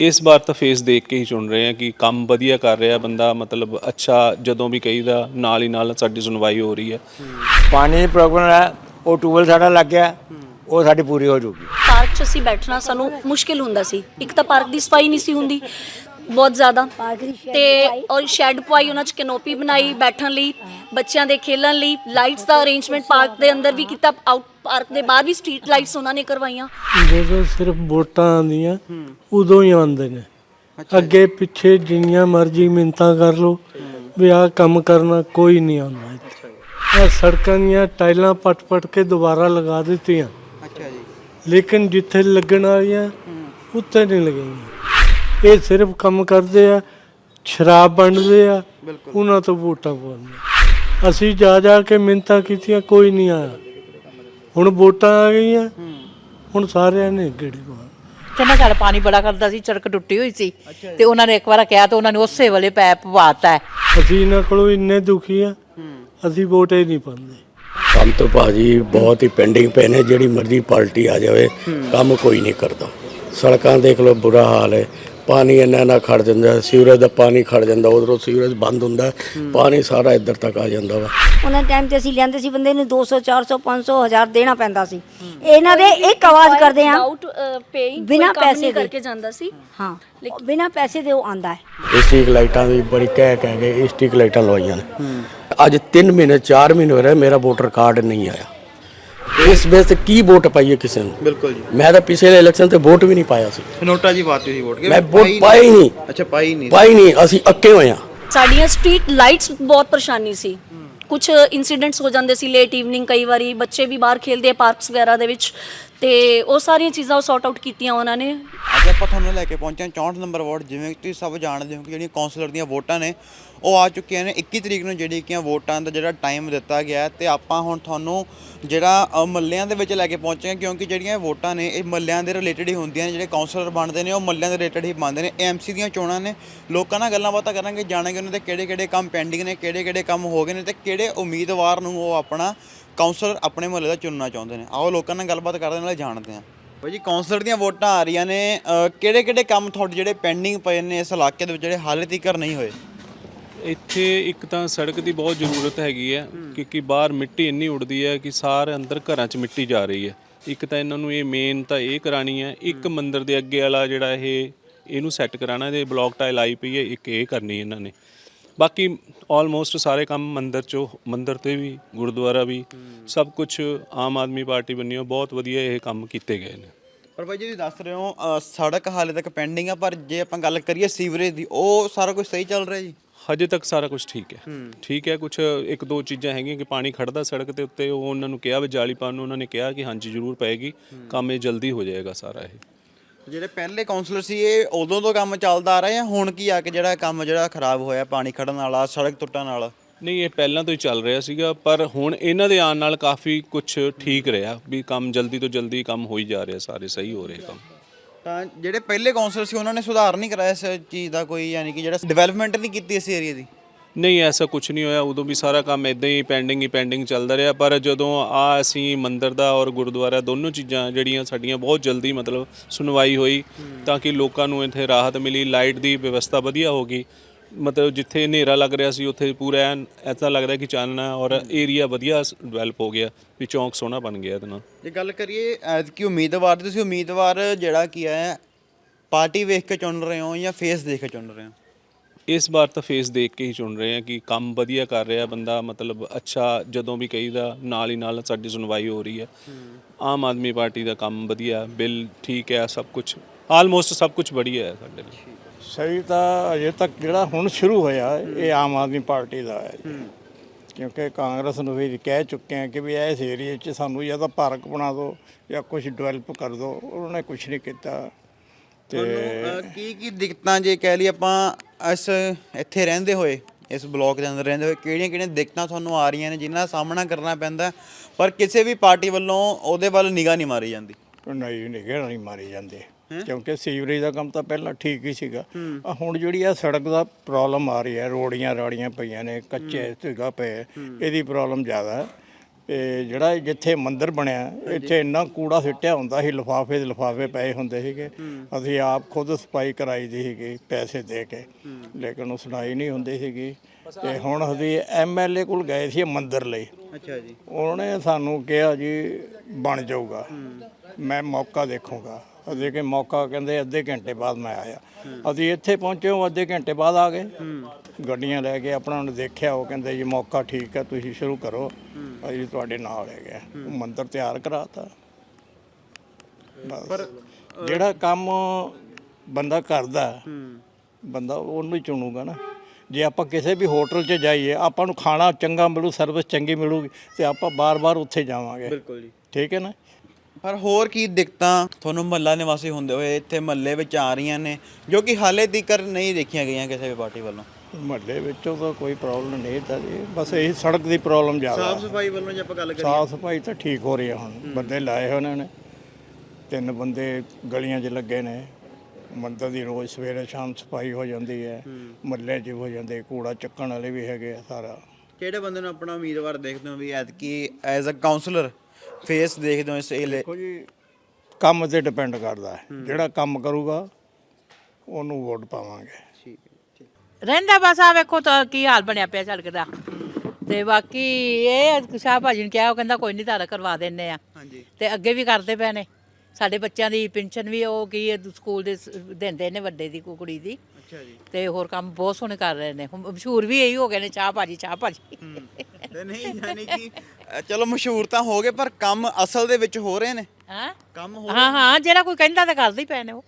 ਇਸ ਵਾਰ ਤਾਂ ਫੇਸ ਦੇਖ ਕੇ ਹੀ ਚੁਣ ਰਹੇ ਆ ਕਿ ਕੰਮ ਵਧੀਆ ਕਰ ਰਿਹਾ ਬੰਦਾ ਮਤਲਬ ਅੱਛਾ ਜਦੋਂ ਵੀ ਕਹੀਦਾ ਨਾਲ ਹੀ ਨਾਲ ਸਾਡੀ ਸੁਣਵਾਈ ਹੋ ਰਹੀ ਹੈ। ਪਾਣੀ ਦੀ ਪ੍ਰੋਬਲਮ ਹੈ ਉਹ ਟੂਬਲ ਸਾਡਾ ਲੱਗ ਗਿਆ ਉਹ ਸਾਡੀ ਪੂਰੀ ਹੋ ਜੂਗੀ ਪਾਰਕ 'ਚ ਅਸੀਂ ਬੈਠਣਾ ਸਾਨੂੰ ਮੁਸ਼ਕਿਲ ਹੁੰਦਾ ਸੀ। ਇੱਕ ਤਾਂ ਪਾਰਕ ਦੀ ਸਫ਼ਾਈ ਨਹੀਂ ਸੀ ਹੁੰਦੀ ਬਹੁਤ ਜ਼ਿਆਦਾ। ਤੇ ਔਰ ਸ਼ੈੱਡ ਪਵਾਈ ਉਹਨਾਂ 'ਚ ਕੈਨੋਪੀ ਬਣਾਈ ਬੈਠਣ ਲਈ ਬੱਚਿਆਂ ਦੇ ਖੇਲਣ ਲਈ ਲਾਈਟਸ ਦਾ ਅਰੇਂਜਮੈਂਟ ਪਾਰਕ ਦੇ ਅੰਦਰ ਵੀ ਕੀਤਾ ਆਊਟ ਪਾਰਕ ਦੇ ਬਾਹਰ ਵੀ ਸਟਰੀਟ ਲਾਈਟਸ ਉਹਨਾਂ ਨੇ ਕਰਵਾਈਆਂ। ਜਦੋਂ ਸਿਰਫ ਵੋਟਾਂ ਆਉਂਦੀਆਂ ਉਦੋਂ ਹੀ ਆਉਂਦੇ ਨੇ। ਅੱਗੇ ਪਿੱਛੇ ਜਿੰਨੀਆਂ ਮਰਜ਼ੀ ਮਿੰਤਾਂ ਕਰ ਲੋ ਵੀ ਆਹ ਕੰਮ ਕਰਨਾ ਕੋਈ ਨਹੀਂ ਆਉਂਦਾ ਇੱਥੇ। ਆਹ ਸੜਕਾਂ ਦੀਆਂ ਟਾਈਲਾਂ ਪਟ-ਪਟ ਕੇ ਦੁਬਾਰਾ ਲਗਾ ਦਿੱਤੀਆਂ। ਅੱਛਾ ਜੀ। ਲੇਕਿਨ ਜਿੱਥੇ ਲੱਗਣ ਵਾਲੀਆਂ ਉੱਥੇ ਨਹੀਂ ਲੱਗੀਆਂ। ਇਹ ਸਿਰਫ ਕੰਮ ਕਰਦੇ ਆ ਸ਼ਰਾਬ ਵੰਡਦੇ ਆ ਉਹਨਾਂ ਤੋਂ ਵੋਟਾਂ ਪਾਉਂਦੇ ਅਸੀਂ ਜਾ ਜਾ ਕੇ ਮਿੰਤਾਂ ਕੀਤੀਆਂ ਕੋਈ ਨਹੀਂ ਆਇਆ। ਹੁਣ ਵੋਟਾਂ ਆ ਗਈਆਂ ਹੁਣ ਸਾਰਿਆਂ ਨੇ ਗੇੜੀ ਪਾ ਤੇ ਨਾ ਸਾਡਾ ਪਾਣੀ ਬੜਾ ਕਰਦਾ ਸੀ ਸੜਕ ਟੁੱਟੀ ਹੋਈ ਸੀ। ਤੇ ਉਹਨਾਂ ਨੇ ਇੱਕ ਵਾਰ ਕਿਹਾ ਤੇ ਉਹਨਾਂ ਨੇ ਉਸੇ ਵੇਲੇ ਪੈਪ ਪਵਾਤਾ ਹੈ। ਅਸੀਂ ਇਹਨਾਂ ਕੋਲੋਂ ਇੰਨੇ ਦੁਖੀ ਆ ਅਸੀਂ ਵੋਟ ਹੀ ਨਹੀਂ ਪਾਉਂਦੇ। ਕੰਮ ਤੋਂ ਭਾਜੀ ਬਹੁਤ ਹੀ ਪੈਂਡਿੰਗ ਪਏ ਨੇ ਜਿਹੜੀ ਮਰਜ਼ੀ ਪਾਰਟੀ ਆ ਜਾਵੇ ਕੰਮ ਕੋਈ ਨਹੀਂ ਕਰਦਾ। ਸੜਕਾਂ ਦੇਖ ਲਓ ਬੁਰਾ ਹਾਲ ਹੈ। ਪਾਣੀ ਇੰਨਾ ਨਾ ਖੜ ਜਾਂਦਾ ਸੀਵਰੇਜ ਦਾ ਪਾਣੀ ਖੜ ਜਾਂਦਾ ਉਧਰੋਂ ਸੀਵਰੇਜ ਬੰਦ ਹੁੰਦਾ ਪਾਣੀ ਸਾਰਾ ਇੱਧਰ ਤੱਕ ਆ ਜਾਂਦਾ ਵਾ। ਉਹਨਾਂ ਟਾਈਮ ਤੇ ਅਸੀਂ ਲੈਂਦੇ ਸੀ ਬੰਦੇ ਨੂੰ 200 400 500 1000 ਦੇਣਾ ਪੈਂਦਾ ਸੀ। ਇਹਨਾਂ ਦੇ ਇੱਕ ਆਵਾਜ਼ ਕਰਦੇ ਆ ਬਿਨਾਂ ਪੈਸੇ। ਕਰਕੇ ਜਾਂਦਾ ਸੀ? ਹਾਂ ਬਿਨਾ ਪੈਸੇ ਦੇ ਉਹ ਆਂਦਾ ਹੈ। ਸਟ੍ਰੀਕ ਲਾਈਟਾਂ ਦੀ ਬੜੀ ਕਹਿ ਕਹਿ ਕੇ ਸਟ੍ਰੀਕ ਲਾਈਟਾਂ ਲਵਾਈਆਂ ਨੇ। ਅੱਜ 3 ਮਹੀਨੇ 4 ਮਹੀਨੇ ਹੋ ਰਹੇ ਮੇਰਾ ਵੋਟਰ ਕਾਰਡ ਨਹੀਂ ਆਇਆ। ਇਸ ਬੇਸ ਤੇ ਕੀ ਵੋਟ ਪਾਈਏ ਕਿਸੇ ਨੂੰ? ਬਿਲਕੁਲ ਜੀ। ਮੈਂ ਤਾਂ ਪਿਛਲੇ ਇਲੈਕਸ਼ਨ ਤੇ ਵੋਟ ਵੀ ਨਹੀਂ ਪਾਇਆ ਸੀ। ਨੋਟਾ ਜੀ ਬਾਤ ਸੀ ਵੋਟ। ਮੈਂ ਵੋਟ ਪਾਈ ਨਹੀਂ। ਅੱਛਾ ਪਾਈ ਨਹੀਂ। ਪਾਈ ਨਹੀਂ। ਅਸੀਂ ਅੱਕੇ ਹੋਏ ਆ ਸਾਡੀਆਂ ਸਟਰੀਟ ਲਾਈਟਸ ਬਹੁਤ ਪਰੇਸ਼ਾਨੀ ਸੀ। ਕੁਝ ਇਨਸੀਡੈਂਟਸ ਹੋ ਜਾਂਦੇ ਸੀ ਲੇਟ ਈਵਨਿੰਗ ਕਈ ਵਾਰੀ। ਬੱਚੇ ਵੀ ਬਾਹਰ ਖੇਲਦੇ ਆ ਪਾਰਕਸ ਵਗੈਰਾ ਦੇ ਵਿੱਚ। ਤੇ ਉਹ ਸਾਰੀਆਂ ਚੀਜ਼ਾਂ ਉਹ ਸੌਟ ਆਊਟ ਕੀਤੀਆਂ ਉਹਨਾਂ ਨੇ। ਅੱਜ ਆਪਾਂ ਤੁਹਾਨੂੰ ਲੈ ਕੇ ਪਹੁੰਚੇ ਹਾਂ 64 ਨੰਬਰ ਵਾਰਡ, ਜਿਵੇਂ ਕਿ ਤੁਸੀਂ ਸਭ ਜਾਣਦੇ ਹੋ ਕਿ ਜਿਹੜੀਆਂ ਕਾਉਂਸਲਰ ਦੀਆਂ ਵੋਟਾਂ ਨੇ, ਉਹ ਆ ਚੁੱਕੀਆਂ ਨੇ। 21 ਤਰੀਕ ਨੂੰ ਜਿਹੜੀ ਕਿ ਵੋਟਾਂ ਦਾ ਜਿਹੜਾ ਟਾਈਮ ਦਿੱਤਾ ਗਿਆ ਹੈ ਤੇ ਆਪਾਂ ਹੁਣ ਤੁਹਾਨੂੰ ਜਿਹੜਾ ਮੱਲਿਆਂ ਦੇ ਵਿੱਚ ਲੈ ਕੇ ਪਹੁੰਚੇ ਹਾਂ ਕਿਉਂਕਿ ਜਿਹੜੀਆਂ ਵੋਟਾਂ ਨੇ, ਇਹ ਮੱਲਿਆਂ ਦੇ ਰਿਲੇਟਡ ਹੀ ਹੁੰਦੀਆਂ ਨੇ। ਜਿਹੜੇ ਕਾਉਂਸਲਰ ਬਣਦੇ ਨੇ, ਉਹ ਮੱਲਿਆਂ ਦੇ ਰਿਲੇਟਡ ਹੀ ਬਣਦੇ ਨੇ। ਐਮਸੀ ਦੀਆਂ ਚੋਣਾਂ ਨੇ। ਲੋਕਾਂ ਨਾਲ ਗੱਲਾਂ ਬਾਤਾਂ ਕਰਾਂਗੇ, ਜਾਣਾਂਗੇ ਉਹਨਾਂ ਦੇ ਕਿਹੜੇ ਕਿਹੜੇ ਕੰਮ ਪੈਂਡਿੰਗ ਨੇ ਕਿਹੜੇ ਕਿਹੜੇ ਕੰਮ ਹੋ ਗਏ ਨੇ ਤੇ ਕਿਹੜੇ ਉਮੀਦਵਾਰ ਨੂੰ ਉਹ ਆਪਣਾ ਕਾਉਂਸਲਰ ਆਪਣੇ ਮੁਹੱਲੇ ਦਾ ਚੁਣਨਾ ਚਾਹੁੰਦੇ ਨੇ। ਆਓ ਲੋਕਾਂ ਨਾਲ ਗੱਲਬਾਤ ਕਰਦੇ ਨਾਲੇ ਜਾਣਦੇ ਹਾਂ। ਭਾਈ ਜੀ ਕਾਉਂਸਲਰ ਦੀਆਂ ਵੋਟਾਂ ਆ ਰਹੀਆਂ ਨੇ। ਕਿਹੜੇ ਕਿਹੜੇ ਕੰਮ ਤੁਹਾਡੇ ਜਿਹੜੇ ਪੈਂਡਿੰਗ ਪਏ ਨੇ ਇਸ ਇਲਾਕੇ ਦੇ ਵਿੱਚ ਜਿਹੜੇ ਹਾਲੇ ਤੀਕਰ ਨਹੀਂ ਹੋਏ? ਇੱਥੇ ਇੱਕ ਤਾਂ ਸੜਕ ਦੀ ਬਹੁਤ ਜ਼ਰੂਰਤ ਹੈਗੀ ਹੈ ਕਿਉਂਕਿ ਬਾਹਰ ਮਿੱਟੀ ਇੰਨੀ ਉੱਡਦੀ ਹੈ ਕਿ ਸਾਰੇ ਅੰਦਰ ਘਰਾਂ 'ਚ ਮਿੱਟੀ ਜਾ ਰਹੀ ਹੈ। ਇੱਕ ਤਾਂ ਇਹਨਾਂ ਨੂੰ ਇਹ ਮੇਨ ਤਾਂ ਇਹ ਕਰਾਣੀ ਹੈ ਇੱਕ ਮੰਦਿਰ ਦੇ ਅੱਗੇ ਵਾਲਾ ਜਿਹੜਾ ਇਹ ਇਹਨੂੰ ਸੈੱਟ ਕਰਾਣਾ ਤੇ ਬਲੌਕ ਟਾਈਲ ਆਈ ਪਈ ਹੈ ਇੱਕ ਇਹ ਕਰਨੀ ਇਹਨਾਂ ਨੇ। ਬਾਕੀ ਆਲਮੋਸਟ ਸਾਰੇ ਕੰਮ ਮੰਦਿਰ 'ਚੋਂ ਮੰਦਿਰ ਤੇ ਵੀ ਗੁਰਦੁਆਰਾ ਵੀ ਸਭ ਕੁਝ ਆਮ ਆਦਮੀ ਪਾਰਟੀ ਬੰਨਿਓ ਬਹੁਤ ਵਧੀਆ ਇਹ ਕੰਮ ਕੀਤੇ ਗਏ ਨੇ। ਪਰ ਭਾਈ ਜੀ ਤੁਸੀਂ ਦੱਸ ਰਹੇ ਹੋ ਅ, ਸੜਕ ਹਾਲੇ ਤੱਕ ਪੈਂਡਿੰਗ ਆ ਪਰ ਜੇ ਆਪਾਂ ਗੱਲ ਕਰੀਏ ਸੀਵਰੇਜ ਦੀ ਉਹ ਸਾਰਾ ਕੁਝ ਸਹੀ ਚੱਲ ਰਿਹਾ ਜੀ? ਹਜੇ ਤੱਕ ਸਾਰਾ ਕੁਝ ਠੀਕ ਹੈ। ਠੀਕ ਹੈ ਕੁਝ ਇੱਕ ਦੋ ਚੀਜ਼ਾਂ ਹੈਗੀਆਂ ਕਿ ਪਾਣੀ ਖੜਦਾ ਸੜਕ ਦੇ ਉੱਤੇ ਉਹ ਉਹਨਾਂ ਨੂੰ ਕਿਹਾ ਵੀ ਜਾਲੀ ਪਾਉਣ ਨੂੰ ਉਹਨਾਂ ਨੇ ਕਿਹਾ ਕਿ ਹਾਂਜੀ ਜ਼ਰੂਰ ਪਏਗੀ ਕੰਮ ਇਹ ਜਲਦੀ ਹੋ ਜਾਏਗਾ ਸਾਰਾ ਇਹ। ਜਿਹੜੇ ਪਹਿਲੇ ਕਾਉਂਸਲਰ ਸੀ ਇਹ ਉਦੋਂ ਤੋਂ ਕੰਮ ਚੱਲਦਾ ਆ ਰਿਹਾ ਜਾਂ ਹੁਣ ਕੀ ਆ ਕਿ ਜਿਹੜਾ ਕੰਮ ਜਿਹੜਾ ਖਰਾਬ ਹੋਇਆ ਪਾਣੀ ਖੜਨ ਵਾਲਾ ਸੜਕ ਟੁੱਟਣ ਵਾਲਾ ਨਹੀਂ ਇਹ ਪਹਿਲਾਂ ਤੋਂ ਹੀ ਚੱਲ ਰਿਹਾ ਸੀਗਾ ਪਰ ਹੁਣ ਇਹਨਾਂ ਦੇ ਆਉਣ ਨਾਲ ਕਾਫੀ ਕੁਝ ਠੀਕ ਰਿਹਾ ਵੀ ਕੰਮ ਜਲਦੀ ਤੋਂ ਜਲਦੀ ਕੰਮ ਹੋਈ ਜਾ ਰਿਹਾ ਸਾਰੇ ਸਹੀ ਹੋ ਰਹੇ ਕੰਮ। ਤਾਂ ਜਿਹੜੇ ਪਹਿਲੇ ਕਾਉਂਸਲਰ ਸੀ ਉਹਨਾਂ ਨੇ ਸੁਧਾਰ ਨਹੀਂ ਕਰਾਇਆ ਇਸ ਚੀਜ਼ ਦਾ ਕੋਈ ਯਾਨੀ ਕਿ ਜਿਹੜਾ ਡਿਵੈਲਪਮੈਂਟ ਨਹੀਂ ਕੀਤੀ ਇਸ ਏਰੀਆ ਦੀ? ਨਹੀਂ ਐਸਾ ਕੁਝ ਨਹੀਂ ਹੋਇਆ। ਉਦੋਂ ਵੀ ਸਾਰਾ ਕੰਮ ਇਦਾਂ ਹੀ ਪੈਂਡਿੰਗ ਹੀ ਪੈਂਡਿੰਗ ਚੱਲਦਾ ਰਿਹਾ। ਪਰ ਜਦੋਂ ਆ ਅਸੀਂ ਮੰਦਿਰ ਦਾ ਔਰ ਗੁਰਦੁਆਰਾ ਦੋਨੋਂ ਚੀਜ਼ਾਂ ਜਿਹੜੀਆਂ ਸਾਡੀਆਂ ਬਹੁਤ ਜਲਦੀ ਮਤਲਬ ਸੁਣਵਾਈ ਹੋਈ ਤਾਂ ਕਿ ਲੋਕਾਂ ਨੂੰ ਇੱਥੇ ਰਾਹਤ ਮਿਲੀ ਲਾਈਟ ਦੀ ਵਿਵਸਥਾ ਵਧੀਆ ਹੋ ਗਈ। ਮਤਲਬ ਜਿੱਥੇ ਹਨੇਰਾ ਲੱਗ ਰਿਹਾ ਸੀ ਉੱਥੇ ਪੂਰਾ ਐਨ ਐਸਾ ਲੱਗਦਾ ਕਿ ਚਾਨਣਾ ਔਰ ਏਰੀਆ ਵਧੀਆ ਡਿਵੈਲਪ ਹੋ ਗਿਆ ਵੀ ਚੌਂਕ ਸੋਹਣਾ ਬਣ ਗਿਆ ਇਹਦੇ ਨਾਲ। ਜੇ ਗੱਲ ਕਰੀਏ ਐਜ਼ ਕੀ ਉਮੀਦਵਾਰ ਦੀ, ਤੁਸੀਂ ਉਮੀਦਵਾਰ ਜਿਹੜਾ ਕੀ ਹੈ ਪਾਰਟੀ ਵੇਖ ਕੇ ਚੁਣ ਰਹੇ ਹੋ ਜਾਂ ਫੇਸ ਦੇਖ ਕੇ ਚੁਣ ਰਹੇ ਹੋ? ਇਸ ਵਾਰ ਤਾਂ ਫੇਸ ਦੇਖ ਕੇ ਹੀ ਚੁਣ ਰਹੇ ਆ ਕਿ ਕੰਮ ਵਧੀਆ ਕਰ ਰਿਹਾ ਬੰਦਾ ਮਤਲਬ ਅੱਛਾ ਜਦੋਂ ਵੀ ਕਹੀਦਾ ਨਾਲ ਹੀ ਨਾਲ ਸਾਡੀ ਸੁਣਵਾਈ ਹੋ ਰਹੀ ਹੈ। ਆਮ ਆਦਮੀ ਪਾਰਟੀ ਦਾ ਕੰਮ ਵਧੀਆ ਬਿੱਲ ਠੀਕ ਹੈ ਸਭ ਕੁਝ ਆਲਮੋਸਟ ਸਭ ਕੁਝ ਵਧੀਆ ਹੈ ਸਾਡੇ ਲਈ। ਸਹੀ ਤਾਂ ਅਜੇ ਤੱਕ ਜਿਹੜਾ ਹੁਣ ਸ਼ੁਰੂ ਹੋਇਆ ਇਹ ਆਮ ਆਦਮੀ ਪਾਰਟੀ ਦਾ ਹੈ। ਕਿਉਂਕਿ ਕਾਂਗਰਸ ਨੂੰ ਵੀ ਕਹਿ ਚੁੱਕੇ ਆ ਕਿ ਵੀ ਇਸ ਏਰੀਏ 'ਚ ਸਾਨੂੰ ਜਾਂ ਤਾਂ ਪਾਰਕ ਬਣਾ ਦਿਓ ਜਾਂ ਕੁਝ ਡਿਵੈਲਪ ਕਰ ਦਿਓ ਉਹਨਾਂ ਨੇ ਕੁਝ ਨਹੀਂ ਕੀਤਾ। ਤੁਹਾਨੂੰ ਕੀ ਕੀ ਦਿੱਕਤਾਂ ਜੇ ਕਹਿ ਲਈ ਆਪਾਂ ਇਸ ਇੱਥੇ ਰਹਿੰਦੇ ਹੋਏ ਇਸ ਬਲਾਕ ਦੇ ਅੰਦਰ ਰਹਿੰਦੇ ਹੋਏ ਕਿਹੜੀਆਂ ਕਿਹੜੀਆਂ ਦਿੱਕਤਾਂ ਤੁਹਾਨੂੰ ਆ ਰਹੀਆਂ ਨੇ ਜਿਨ੍ਹਾਂ ਦਾ ਸਾਹਮਣਾ ਕਰਨਾ ਪੈਂਦਾ ਪਰ ਕਿਸੇ ਵੀ ਪਾਰਟੀ ਵੱਲੋਂ ਉਹਦੇ ਵੱਲ ਨਿਗਾਹ ਨਹੀਂ ਮਾਰੀ ਜਾਂਦੀ? ਨਹੀਂ ਨਿਗਾਹ ਨਹੀਂ ਮਾਰੀ ਜਾਂਦੇ। ਕਿਉਂਕਿ ਸੀਵਰੇਜ ਦਾ ਕੰਮ ਤਾਂ ਪਹਿਲਾਂ ਠੀਕ ਹੀ ਸੀਗਾ। ਆ ਹੁਣ ਜਿਹੜੀ ਆ ਸੜਕ ਦਾ ਪ੍ਰੋਬਲਮ ਆ ਰਹੀ ਹੈ ਰੋੜੀਆਂ ਰਾੜੀਆਂ ਪਈਆਂ ਨੇ ਕੱਚੇ ਜਗ੍ਹਾ ਪਏ ਇਹਦੀ ਪ੍ਰੋਬਲਮ ਜ਼ਿਆਦਾ ਹੈ। ਤੇ ਜਿਹੜਾ ਜਿੱਥੇ ਮੰਦਿਰ ਬਣਿਆ ਇੱਥੇ ਇੰਨਾ ਕੂੜਾ ਸਿੱਟਿਆ ਹੁੰਦਾ ਸੀ ਲਿਫਾਫੇ ਦੇ ਲਿਫਾਫੇ ਪਏ ਹੁੰਦੇ ਸੀਗੇ। ਅਸੀਂ ਆਪ ਖੁਦ ਸਫ਼ਾਈ ਕਰਾਈ ਦੀ ਸੀਗੀ ਪੈਸੇ ਦੇ ਕੇ ਲੇਕਿਨ ਉਹ ਸੁਣਾਈ ਨਹੀਂ ਹੁੰਦੀ ਸੀਗੀ। ਤੇ ਹੁਣ ਅਸੀਂ ਐਮਐਲਏ ਕੋਲ ਗਏ ਸੀ ਮੰਦਿਰ ਲਈ। ਅੱਛਾ ਜੀ। ਉਹਨੇ ਸਾਨੂੰ ਕਿਹਾ ਜੀ ਬਣ ਜਾਊਗਾ। ਮੈਂ ਮੌਕਾ ਦੇਖੂੰਗਾ। ਅਸੀਂ ਕਿ ਮੌਕਾ ਕਹਿੰਦੇ ਅੱਧੇ ਘੰਟੇ ਬਾਅਦ ਮੈਂ ਆਇਆ। ਅਸੀਂ ਇੱਥੇ ਪਹੁੰਚੇ ਉਹ ਅੱਧੇ ਘੰਟੇ ਬਾਅਦ ਆ ਗਏ। ਗੱਡੀਆਂ ਲੈ ਕੇ ਆਪਣਾ ਉਹਨੇ ਦੇਖਿਆ ਉਹ ਕਹਿੰਦੇ ਜੀ ਮੌਕਾ ਠੀਕ ਹੈ ਤੁਸੀਂ ਸ਼ੁਰੂ ਕਰੋ। ਅਸੀਂ ਤੁਹਾਡੇ ਨਾਲ ਹੈਗੇ ਆ। ਉਹ ਮੰਦਿਰ ਤਿਆਰ ਕਰਾਤਾ। ਪਰ ਜਿਹੜਾ ਕੰਮ ਬੰਦਾ ਕਰਦਾ ਬੰਦਾ ਉਹਨੂੰ ਹੀ ਚੁਣੂਗਾ ਨਾ। ਜੇ ਆਪਾਂ ਕਿਸੇ ਵੀ ਹੋਟਲ 'ਚ ਜਾਈਏ ਆਪਾਂ ਨੂੰ ਖਾਣਾ ਚੰਗਾ ਮਿਲੂ ਸਰਵਿਸ ਚੰਗੀ ਮਿਲੂਗੀ ਤੇ ਆਪਾਂ ਬਾਰ-ਬਾਰ ਉੱਥੇ ਜਾਵਾਂਗੇ। ਬਿਲਕੁਲ ਜੀ। ਠੀਕ ਹੈ ਨਾ? ਪਰ ਹੋਰ ਕੀ ਦਿੱਕਤਾਂ ਤੁਹਾਨੂੰ ਮਹੱਲਾ ਨਿਵਾਸੀ ਹੁੰਦੇ ਹੋਏ ਇੱਥੇ ਮਹੱਲੇ ਵਿੱਚ ਆ ਰਹੀਆਂ ਨੇ ਜੋ ਕਿ ਹਾਲੇ ਤੀਕਰ ਨਹੀਂ ਦੇਖੀਆਂ ਗਈਆਂ ਕਿਸੇ ਵੀ ਪਾਰਟੀ ਵੱਲੋਂ? ਮਹੱਲੇ ਵਿੱਚੋਂ ਤਾਂ ਕੋਈ ਪ੍ਰੋਬਲਮ ਨਹੀਂ ਤਾਂ ਜੀ ਬਸ ਇਹ ਸੜਕ ਦੀ ਪ੍ਰੋਬਲਮ ਜ਼ਿਆਦਾ। ਸਾਫ਼ ਸਫ਼ਾਈ ਵੱਲੋਂ ਜੇ ਆਪਾਂ ਗੱਲ ਕਰੀਏ। ਸਾਫ਼ ਸਫ਼ਾਈ ਤਾਂ ਠੀਕ ਹੋ ਰਹੀ ਹੈ ਹੁਣ। ਬੰਦੇ ਲਾਏ ਹੋਏ ਨੇ ਤਿੰਨ ਬੰਦੇ ਗਲੀਆਂ 'ਚ ਲੱਗੇ ਨੇ। ਮੰਦਰ ਦੀ ਰੋਜ਼ ਸਵੇਰੇ ਸ਼ਾਮ ਸਫ਼ਾਈ ਹੋ ਜਾਂਦੀ ਹੈ। ਮਹੱਲੇ 'ਚ ਹੋ ਜਾਂਦੇ ਕੂੜਾ ਚੱਕਣ ਵਾਲੇ ਵੀ ਹੈਗੇ ਆ ਸਾਰਾ। ਕਿਹੜੇ ਬੰਦੇ ਨੂੰ ਆਪਣਾ ਉਮੀਦਵਾਰ ਦੇਖਦੇ ਹੋ ਵੀ ਐਤਕੀ ਐਜ਼ ਅ ਕਾਉਂਸਲਰ ਫੇਸ ਦੇਖਦੇ ਹੋ ਇਸ ਇਲੇ- ਦੇਖੋ ਜੀ ਕੰਮ ਤੇ ਡਿਪੈਂਡ ਕਰਦਾ ਹੈ। ਜਿਹੜਾ ਕੰਮ ਕਰੂਗਾ ਉਹਨੂੰ ਵੋਟ ਪਾਵਾਂਗੇ। ਰਹਿੰਦਾ ਬਸ ਆ ਵੇਖੋ ਤਾਂ ਕੀ ਹਾਲ ਬਣਿਆ ਪਿਆ ਸੜਕ ਦਾ। ਤੇ ਬਾਕੀ ਇਹ ਸ਼ਾਹ ਭਾਜੀ ਨੇ ਕਿਹਾ ਉਹ ਕਹਿੰਦਾ ਕੋਈ ਨਹੀਂ ਤਾਰਾ ਕਰਵਾ ਦਿੰਨੇ ਆ। ਹਾਂਜੀ। ਤੇ ਅੱਗੇ ਵੀ ਕਰਦੇ ਪਏ ਨੇ। ਸਾਡੇ ਬੱਚਿਆਂ ਦੀ ਪੈਨਸ਼ਨ ਵੀ ਉਹ ਕੀ ਹੈ, ਸਕੂਲ ਦੇ ਸ- ਦਿੰਦੇ ਨੇ ਵੱਡੇ ਦੀ ਕੁ- ਕੁੜੀ ਦੀ। ਅੱਛਾ ਜੀ। ਤੇ ਹੋਰ ਕੰਮ ਬਹੁਤ ਸੋਹਣੇ ਕਰ ਰਹੇ ਨੇ। ਹੁਣ ਮਸ਼ਹੂਰ ਵੀ ਇਹੀ ਹੋ ਗਏ ਨੇ ਚਾਹ ਭਾਜੀ ਚਾਹ ਭਾਜੀ। ਤੇ ਨਹੀਂ ਯਾਨੀ ਕਿ ਅ, ਚਲੋ ਮਸ਼ਹੂਰ ਤਾਂ ਹੋ ਗਏ ਪਰ ਕੰਮ ਅਸਲ ਦੇ ਵਿੱਚ ਹੋ ਰਹੇ ਨੇ। ਹਾਂ? ਕੰਮ ਹੋ ਹਾਂ ਹਾਂ ਜਿਹੜਾ ਕੋਈ ਕਹਿੰਦਾ ਤਾਂ ਕਰਦੇ ਹੀ ਪਏ ਨੇ ਉਹ।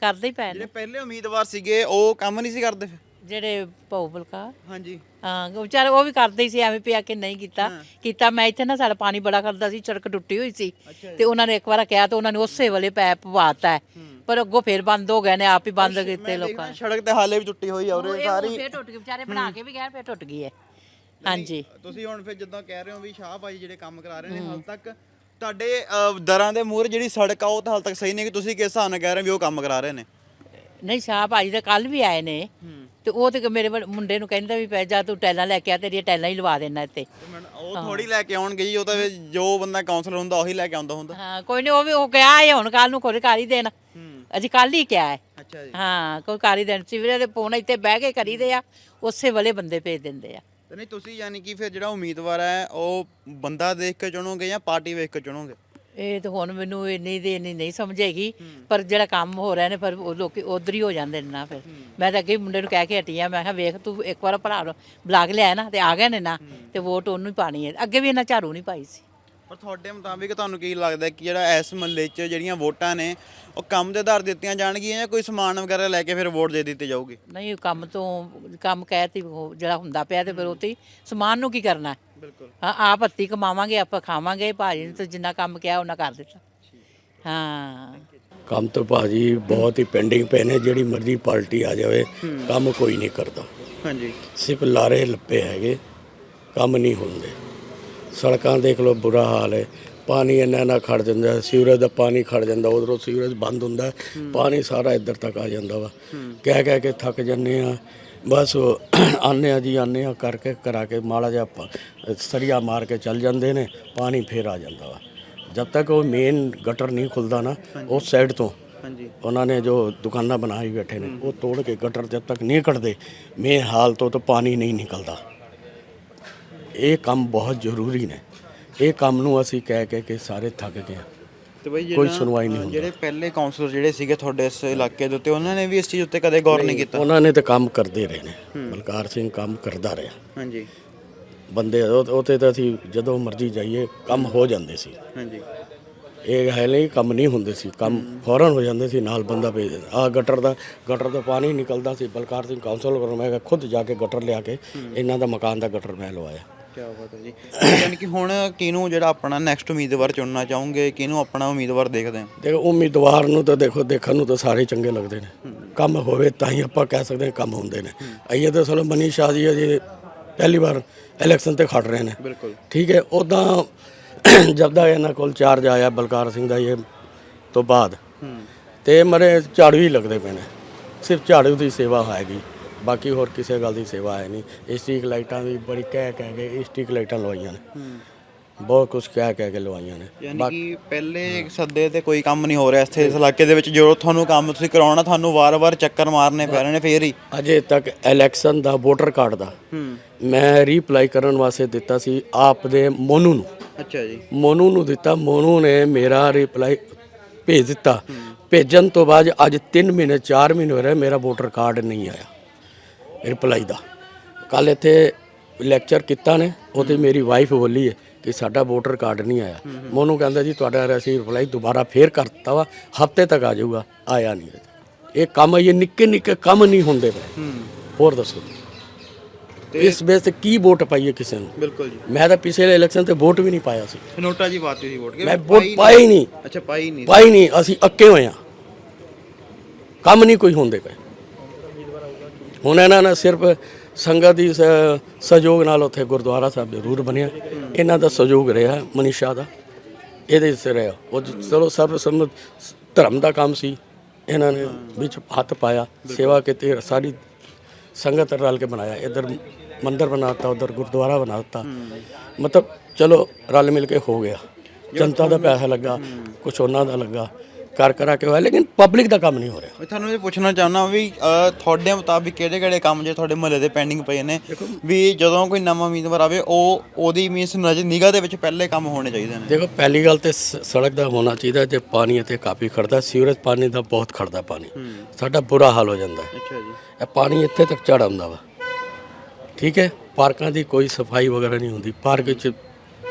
ਕਰਦੇ ਹੀ ਪਏ ਜਿਹੜੇ ਨੇ ਪਹਿਲੇ ਉਮੀਦਵਾਰ ਸੀਗੇ ਉਹ ਕੰਮ ਨਹੀਂ ਸੀ ਕਰਦੇ ਫਿਰ? ਜਿਹੜੇ ਭਉ ਬਲਕਾਰ ਹਾਂਜੀ। ਹਾਂ ਉਹ ਵਿਚਾਰੇ ਉਹ ਵੀ ਕਰਦੇ ਹੀ ਸੀ ਐਵੇਂ ਪਿਆ ਕਿ ਨਹੀਂ ਕੀਤਾ। ਕੀਤਾ ਮੈਂ ਇੱਥੇ ਨਾ ਸਾਡਾ ਪਾਣੀ ਬੜਾ ਕਰਦਾ ਸੀ ਸੜਕ ਟੁੱਟੀ ਹੋਈ ਸੀ। ਤੇ ਉਹਨਾਂ ਨੇ ਇੱਕ ਵਾਰ ਕਿਹਾ ਤੇ ਉਹਨਾਂ ਨੇ ਉਸੇ ਵੇਲੇ ਪੈਪ ਪਵਾਤਾ ਪਰ ਅੱਗੋਂ ਫੇਰ ਬੰਦ ਹੋ ਗਏ ਨੇ ਆਪ ਹੀ ਬੰਦ ਕੀਤੇ ਲੋਕਾਂ ਨੇ। ਸੜਕ ਤੇ ਹਾਲੇ ਵੀ ਟੁੱਟੀ ਹੋਈ ਆ ਉਹ ਉਰੇ ਸਾਰੀ ਫੇਰ ਟੁੱਟ ਗਈ ਵਿਚਾਰੇ ਬਣਾ ਕੇ ਵੀ ਗਏ ਫੇਰ ਟੁੱਟ ਗਈ ਹੈ। ਹਾਂਜੀ। ਤੁਸੀਂ ਹੁਣ ਫਿਰ ਜਦੋਂ ਕਹਿ ਰਹੇ ਹੋ ਵੀ ਸ਼ਾਹ ਭਾਈ ਜਿਹੜੇ ਕੰਮ ਕਰਾ ਰਹੇ ਨੇ ਹਾਲ ਤੱਕ ਤੁਹਾਡੇ ਦਰਾਂ ਦੇ ਮੂਹਰੇ ਜਿਹੜੀ ਸੜਕ ਆ ਉਹ ਤਾਂ ਹਾਲ ਤੱਕ ਸਹੀ ਨਹੀਂ ਕਿ ਤੁਸੀਂ ਕਿਸ ਹਿਸਾਬ ਨਾਲ ਕਹਿ ਰਹੇ ਹੋ ਵੀ ਉਹ ਕੰਮ ਕਰਾ ਰਹੇ ਨੇ? ਨਹੀਂ ਸ਼ਾਹ ਭਾਜੀ ਤਾਂ ਕੱਲ ਵੀ ਆਏ ਨੇ। ਤੇ ਉਹ ਤੇ ਮੇਰੇ ਮੁੰਡੇ ਨੂੰ ਕਹਿੰਦਾ ਵੀ ਪੈ ਜਾ ਤੂੰ ਟੈਲਾਂ ਲੈ ਕੇ ਆ ਤੇਰੀਆਂ ਟੈਲਾਂ ਹੀ ਲਵਾ ਦੇਣਾ ਇੱਥੇ। ਉਹ ਥੋੜੀ ਲੈ ਕੇ ਆਉਣਗੇ ਜੀ ਉਹ ਤਾਂ ਫਿਰ ਜੋ ਬੰਦਾ ਕਾਉਂਸਲਰ ਹੁੰਦਾ ਉਹੀ ਲੈ ਕੇ ਆਉਂਦਾ ਹੁੰਦਾ। ਹਾਂ ਕੋਈ ਨਹੀਂ ਉਹ ਵੀ ਉਹ ਗਿਆ ਹੈ ਹੁਣ ਕੱਲ ਨੂੰ ਕੋਈ ਕਰ ਹੀ ਦੇਣਾ। ਅਜੀ ਕੱਲ ਹੀ ਕਿਹਾ ਹੈ ਅੱਛਾ ਜੀ। ਹਾਂ ਕੋਈ ਕਰ ਹੀ ਦੇਣ। ਸਿਵਰੇ ਦੇ ਫੋਨ ਇੱਥੇ ਬਹਿ ਕੇ ਕਰੀਦੇ ਆ ਉਸੇ ਵੇਲੇ ਬੰਦੇ ਭੇਜ ਦਿੰਦੇ ਆ। ਤੇ ਨਹੀਂ ਤੁਸੀਂ ਯਾਨੀ ਕਿ ਫਿਰ ਜਿਹੜਾ ਉਮੀਦਵਾਰ ਹੈ ਉਹ ਬੰਦਾ ਦੇਖ ਕੇ ਚੁਣੋਗੇ ਜਾਂ ਪਾਰਟੀ ਵੇਖ ਕੇ ਚੁਣੋਗੇ? ਇਹ ਤਾਂ ਹੁਣ ਮੈਨੂੰ ਇੰਨੀ ਦੇ ਇੰਨੀ ਨਹੀਂ ਸਮਝੇਗੀ ਪਰ ਜਿਹੜਾ ਕੰਮ ਹੋ ਰਿਹਾ ਨੇ ਪਰ ਉਹ ਲੋਕੀ ਉਧਰ ਹੀ ਹੋ ਜਾਂਦੇ ਨੇ ਨਾ ਫਿਰ। ਮੈਂ ਤਾਂ ਅੱਗੇ ਮੁੰਡੇ ਨੂੰ ਕਹਿ ਕੇ ਹਟੀ ਆ ਮੈਂ ਕਿਹਾ ਵੇਖ ਤੂੰ ਇੱਕ ਵਾਰ ਭਰਾ ਨੂੰ ਬੁਲਾ ਕੇ ਲਿਆਇਆ ਨਾ ਤੇ ਆ ਗਏ ਨੇ ਨਾ ਤੇ ਵੋਟ ਉਹਨੂੰ ਹੀ ਪਾਣੀ ਹੈ। ਅੱਗੇ ਵੀ ਇਹਨਾਂ ਝਾੜੂ ਨਹੀਂ ਪਾਈ ਸੀ। ਪਰ ਤੁਹਾਡੇ ਮੁਤਾਬਿਕ ਤੁਹਾਨੂੰ ਕੀ ਲੱਗਦਾ ਕਿ ਜਿਹੜਾ ਇਸ ਮਹੱਲੇ 'ਚ ਜਿਹੜੀਆਂ ਵੋਟਾਂ ਨੇ ਉਹ ਕੰਮ ਦੇ ਆਧਾਰ ਦਿੱਤੀਆਂ ਜਾਣਗੀਆਂ ਜਾਂ ਕੋਈ ਸਮਾਨ ਵਗੈਰਾ ਲੈ ਕੇ ਫਿਰ ਵੋਟ ਦੇ ਦਿੱਤੀ ਜਾਊਗੀ? ਨਹੀਂ ਕੰਮ ਤੋਂ ਕੰਮ ਕਹਿਤੀ ਉਹ ਜਿਹੜਾ ਹੁੰਦਾ ਪਿਆ ਤੇ ਫਿਰ ਉਹ ਤੇ ਹੀ ਸਮਾਨ ਨੂੰ ਕੀ ਕਰਨਾ? ਬਿਲਕੁਲ। ਹਾਂ ਆਪ ਹੱਤੀ ਕਮਾਵਾਂਗੇ ਆਪਾਂ ਖਾਵਾਂਗੇ ਭਾਜੀ ਨੇ ਤਾਂ ਜਿੰਨਾ ਕੰਮ ਕਿਹਾ ਉਹਨਾਂ ਕਰ ਦਿੱਤਾ। ਹਾਂ। ਕੰਮ ਤਾਂ ਭਾਜੀ ਬਹੁਤ ਹੀ ਪੈਂਡਿੰਗ ਪਏ ਨੇ ਜਿਹੜੀ ਮਰਜ਼ੀ ਪਾਰਟੀ ਆ ਜਾਵੇ ਕੰਮ ਕੋਈ ਨਹੀਂ ਕਰਦਾ। ਹਾਂਜੀ। ਸਿਰਫ ਲਾਰੇ ਲੱਪੇ ਹੈਗੇ ਕੰਮ ਨਹੀਂ ਹੁੰਦੇ। ਸੜਕਾਂ ਦੇਖ ਲਓ ਬੁਰਾ ਹਾਲ ਹੈ। ਪਾਣੀ ਇੰਨਾ ਇੰਨਾ ਖੜ ਜਾਂਦਾ ਸੀਵਰੇਜ ਦਾ ਪਾਣੀ ਖੜ ਜਾਂਦਾ ਉਧਰੋਂ ਸੀਵਰੇਜ ਬੰਦ ਹੁੰਦਾ ਪਾਣੀ ਸਾਰਾ ਇੱਧਰ ਤੱਕ ਆ ਜਾਂਦਾ ਵਾ। ਕਹਿ ਕਹਿ ਕੇ ਥੱਕ ਜੰਨੇ ਆ। ਬਸ ਆਨੇ ਆ ਜੀ ਆਨੇ ਆ ਕਰਕੇ ਕਰਾ ਕੇ ਮਾੜਾ ਜਿਹਾ ਸਰੀਆ ਮਾਰ ਕੇ ਚੱਲ ਜਾਂਦੇ ਨੇ ਪਾਣੀ ਫੇਰ ਆ ਜਾਂਦਾ ਵਾ। ਜਦ ਤੱਕ ਉਹ ਮੇਨ ਗਟਰ ਨਹੀਂ ਖੁੱਲਦਾ ਨਾ ਉਸ ਸਾਈਡ ਤੋਂ ਹਾਂਜੀ। ਉਹਨਾਂ ਨੇ ਜੋ ਦੁਕਾਨਾਂ ਬਣਾਈ ਬੈਠੇ ਨੇ ਉਹ ਤੋੜ ਕੇ ਗਟਰ ਜਦ ਤੱਕ ਨਹੀਂ ਕੱਢਦੇ ਮੇ ਹਾਲ ਤੋਂ ਤਾਂ ਪਾਣੀ ਨਹੀਂ ਨਿਕਲਦਾ। ਇਹ ਕੰਮ ਬਹੁਤ ਜ਼ਰੂਰੀ ਨੇ। ਇਹ ਕੰਮ ਨੂੰ ਅਸੀਂ ਕਹਿ ਕਹਿ ਕੇ ਸਾਰੇ ਥੱਕ ਗਏ। ਤੇ ਬਈ ਕੋਈ ਸੁਣਵਾਈ ਨਹੀਂ ਹੁੰਦੀ। ਜਿਹੜੇ ਪਹਿਲੇ ਕਾਉਂਸਲਰ ਜਿਹੜੇ ਸੀਗੇ ਤੁਹਾਡੇ ਇਸ ਇਲਾਕੇ ਦੇ ਉੱਤੇ ਉਹਨਾਂ ਨੇ ਵੀ ਇਸ ਚੀਜ਼ ਉੱਤੇ ਕਦੇ ਗੌਰ ਨਹੀਂ ਕੀਤਾ? ਉਹਨਾਂ ਨੇ ਤਾਂ ਕੰਮ ਕਰਦੇ ਰਹੇ ਨੇ। ਬਲਕਾਰ ਸਿੰਘ ਕੰਮ ਕਰਦਾ ਰਿਹਾ। ਹਾਂਜੀ। ਬੰਦੇ ਉਹ ਉਹ ਤੇ ਅਸੀਂ ਜਦੋਂ ਮਰਜ਼ੀ ਜਾਈਏ ਕੰਮ ਹੋ ਜਾਂਦੇ ਸੀ। ਹਾਂਜੀ। ਇਹ ਹੈ ਨਹੀਂ ਕੰਮ ਨਹੀਂ ਹੁੰਦੇ ਸੀ। ਕੰਮ ਫੌਰਨ ਹੋ ਜਾਂਦੇ ਸੀ ਨਾਲ ਬੰਦਾ ਭੇਜ ਦਿੰਦਾ। ਆ ਗਟਰ ਦਾ ਗਟਰ ਦਾ ਪਾਣੀ ਨਿਕਲਦਾ ਸੀ। ਬਲਕਾਰ ਸਿੰਘ ਕਾਉਂਸਲ ਕੋਲ ਮੈਂ ਖੁਦ ਜਾ ਕੇ ਗਟਰ ਲਿਆ ਕੇ ਇਹਨਾਂ ਦਾ ਮਕਾਨ ਦਾ ਗਟਰ ਮੈਂ ਲਵਾਇਆ। ਕੀ ਬਾਤ ਹੈ ਜੀ। ਯਾਨੀ ਕਿ ਹੁਣ ਕਿਹਨੂੰ ਜਿਹੜਾ ਆਪਣਾ ਨੈਕਸਟ ਉਮੀਦਵਾਰ ਚੁਣਨਾ ਚਾਹੋਗੇ? ਕਿਹਨੂੰ ਆਪਣਾ ਉਮੀਦਵਾਰ ਦੇਖਦੇ ਹੋ? ਦੇਖੋ ਉਮੀਦਵਾਰ ਨੂੰ ਤਾਂ ਦੇਖੋ ਦੇਖਣ ਨੂੰ ਤਾਂ ਸਾਰੇ ਚੰਗੇ ਲੱਗਦੇ ਨੇ। ਕੰਮ ਹੋਵੇ ਤਾਂ ਹੀ ਆਪਾਂ ਕਹਿ ਸਕਦੇ ਹਾਂ ਕੰਮ ਹੁੰਦੇ ਨੇ। ਅਈਏ ਤਾਂ ਚਲੋ ਮਨੀ ਸ਼ਾਹ ਜੀ ਅਜੇ ਪਹਿਲੀ ਵਾਰ ਇਲੈਕਸ਼ਨ ਤੇ ਖੜ ਰਹੇ ਨੇ। ਬਿਲਕੁਲ। ਠੀਕ ਹੈ ਉਦਾਂ ਜਦ ਦਾ ਇਹਨਾਂ ਕੋਲ ਚਾਰਜ ਆਇਆ ਬਲਕਾਰ ਸਿੰਘ ਦਾ ਇਹ ਤੋਂ ਬਾਅਦ ਤੇ ਮਰੇ ਝਾੜੂ ਹੀ ਲੱਗਦੇ ਪਏ ਨੇ। ਸਿਰਫ ਝਾੜੂ ਦੀ ਸੇਵਾ ਹੋਏਗੀ ਬਾਕੀ ਹੋਰ ਕਿਸੇ ਗੱਲ ਦੀ ਸੇਵਾ ਹੈ ਨਹੀਂ। ਇਹ ਸਟ੍ਰੀਕ ਲਾਈਟਾਂ ਦੀ ਬੜੀ ਕਹਿ ਕਹਿ ਕੇ ਇਹ ਸਟ੍ਰੀਕ ਲਾਈਟਾਂ ਲਵਾਈਆਂ ਨੇ। ਬਹੁਤ ਕੁਝ ਕਹਿ ਕਹਿ ਕੇ ਲਵਾਈਆਂ ਨੇ। ਯਾਨੀ ਕਿ ਪਹਿਲੇ ਸੱਦੇ ਤੇ ਕੋਈ ਕੰਮ ਨਹੀਂ ਹੋ ਰਿਹਾ ਇੱਥੇ ਇਸ ਇਲਾਕੇ ਦੇ ਵਿੱਚ। ਜੋ ਤੁਹਾਨੂੰ ਕੰਮ ਤੁਸੀਂ ਕਰਾਉਣਾ ਤੁਹਾਨੂੰ ਵਾਰ-ਵਾਰ ਚੱਕਰ ਮਾਰਨੇ ਪੈ ਰਹੇ ਨੇ ਫੇਰ ਹੀ। ਅਜੇ ਤੱਕ ਇਲੈਕਸ਼ਨ ਦਾ ਵੋਟਰ ਕਾਰਡ ਦਾ ਮੈਂ ਰੀਪਲਾਈ ਕਰਨ ਵਾਸਤੇ ਦਿੱਤਾ ਸੀ ਆਪ ਦੇ ਮੋਨੂ ਨੂੰ। ਅੱਛਾ ਜੀ। ਮੋਨੂ ਨੂੰ ਦਿੱਤਾ। ਮੋਨੂ ਨੇ ਮੇਰਾ ਰਿਪਲਾਈ ਭੇਜ ਦਿੱਤਾ। ਭੇਜਣ ਤੋਂ ਬਾਅਦ ਅੱਜ 3 ਮਹੀਨੇ 4 ਮਹੀਨੇ ਹੋ ਰਹੇ ਮੇਰਾ ਵੋਟਰ ਕਾਰਡ ਨਹੀਂ ਆਇਆ। ਰਿਪਲਾਈ ਦਾ। ਕੱਲ ਇੱਥੇ ਲੈਕਚਰ ਕੀਤਾ ਨੇ ਉਹਤੇ ਮੇਰੀ ਵਾਈਫ ਬੋਲੀ ਹੈ ਕਿ ਸਾਡਾ ਵੋਟਰ ਕਾਰਡ ਨਹੀਂ ਆਇਆ। ਮੋਨੂ ਕਹਿੰਦਾ ਜੀ ਤੁਹਾਡਾ ਅਸੀਂ ਰਿਪਲਾਈ ਦੁਬਾਰਾ ਫੇਰ ਕਰ ਦਿੱਤਾ ਵਾ ਹਫ਼ਤੇ ਤੱਕ ਆ ਜਾਊਗਾ ਆਇਆ ਨਹੀਂ। ਇਹ ਕੰਮ ਇਹ ਨਿੱਕੇ ਨਿੱਕੇ ਕੰਮ ਨਹੀਂ ਹੁੰਦੇ ਪਏ। ਹੋਰ ਦੱਸੋ। ਇਸ ਬੇਸ ਤੇ ਕੀ ਵੋਟ ਪਾਈਏ ਕਿਸੇ ਨੂੰ? ਬਿਲਕੁਲ ਜੀ। ਮੈਂ ਤਾਂ ਪਿਛਲੇ ਇਲੈਕਸ਼ਨ ਤੇ ਵੋਟ ਵੀ ਨਹੀਂ ਪਾਇਆ ਸੀ। ਨੋਟਾ ਜੀ ਬਾਤ ਸੀ ਵੋਟ ਮੈਂ ਵੋਟ ਪਾਈ ਨਹੀਂ। ਅੱਛਾ ਪਾਈ ਨਹੀਂ। ਪਾਈ ਨਹੀਂ ਅਸੀਂ ਅੱਕੇ ਹੋਏ ਆ ਕੰਮ ਨਹੀਂ ਕੋਈ ਹੁੰਦੇ ਪਏ। ਹੁਣ ਇਹਨਾਂ ਨੇ ਸਿਰਫ ਸੰਗਤ ਦੀ ਸ- ਸਹਿਯੋਗ ਨਾਲ ਉੱਥੇ ਗੁਰਦੁਆਰਾ ਸਾਹਿਬ ਜ਼ਰੂਰ ਬਣਿਆ। ਇਹਨਾਂ ਦਾ ਸਹਿਯੋਗ ਰਿਹਾ ਮਨੀਸ਼ਾ ਦਾ। ਇਹਦੇ ਸੇ ਰਿਹਾ। ਉਹ ਚਲੋ ਸਰਬ ਸੰਮਤ ਧਰਮ ਦਾ ਕੰਮ ਸੀ। ਇਹਨਾਂ ਨੇ ਵਿੱਚ ਹੱਥ ਪਾਇਆ, ਸੇਵਾ ਕੀਤੀ, ਸਾਰੀ ਸੰਗਤ ਰਲ ਕੇ ਬਣਾਇਆ। ਇਧਰ ਮੰਦਿਰ ਬਣਾਤਾ ਉਧਰ ਗੁਰਦੁਆਰਾ ਬਣਾਤਾ ਮਤਲਬ ਚਲੋ ਰਲ ਮਿਲ ਕੇ ਹੋ ਗਿਆ। ਜਨਤਾ ਦਾ ਪੈਸਾ ਲੱਗਾ, ਕੁਛ ਉਹਨਾਂ ਦਾ ਲੱਗਾ। ਕਰ ਕਰਾ ਕੇ ਹੋਇਆ ਲੇਕਿਨ ਪਬਲਿਕ ਦਾ ਕੰਮ ਨਹੀਂ ਹੋ ਰਿਹਾ। ਮੈਂ ਤੁਹਾਨੂੰ ਇਹ ਪੁੱਛਣਾ ਚਾਹੁੰਦਾ ਵੀ ਤੁਹਾਡੇ ਮੁਤਾਬਿਕ ਕਿਹੜੇ ਕਿਹੜੇ ਕੰਮ ਜੇ ਤੁਹਾਡੇ ਮਹੱਲੇ ਦੇ ਪੈਂਡਿੰਗ ਪਏ ਨੇ? ਵੀ ਜਦੋਂ ਕੋਈ ਨਵਾਂ ਉਮੀਦਵਾਰ ਆਵੇ ਉਹ ਉਹਦੀ ਮੀਨਸ ਨਜ਼ਰ ਨਿਗਾਹ ਦੇ ਵਿੱਚ ਪਹਿਲੇ ਕੰਮ ਹੋਣੇ ਚਾਹੀਦੇ ਨੇ। ਦੇਖੋ ਪਹਿਲੀ ਗੱਲ ਤੇ ਸ- ਸੜਕ ਦਾ ਹੋਣਾ ਚਾਹੀਦਾ ਜੇ ਪਾਣੀ ਇੱਥੇ ਕਾਫੀ ਖੜਦਾ ਸੀਵਰੇਜ ਪਾਣੀ ਦਾ ਬਹੁਤ ਖੜਦਾ ਪਾਣੀ। ਸਾਡਾ ਬੁਰਾ ਹਾਲ ਹੋ ਜਾਂਦਾ। ਹੈ। ਅੱਛਾ ਜੀ। ਇਹ ਪਾਣੀ ਇੱਥੇ ਤੱਕ ਚੜ ਆਉਂਦਾ ਵਾ। ਠੀਕ ਹੈ? ਪਾਰਕਾਂ ਦੀ ਕੋਈ ਸਫ਼ਾਈ ਵਗੈਰਾ ਨਹੀਂ ਹੁੰਦੀ। ਪਾਰਕ ਵਿੱਚ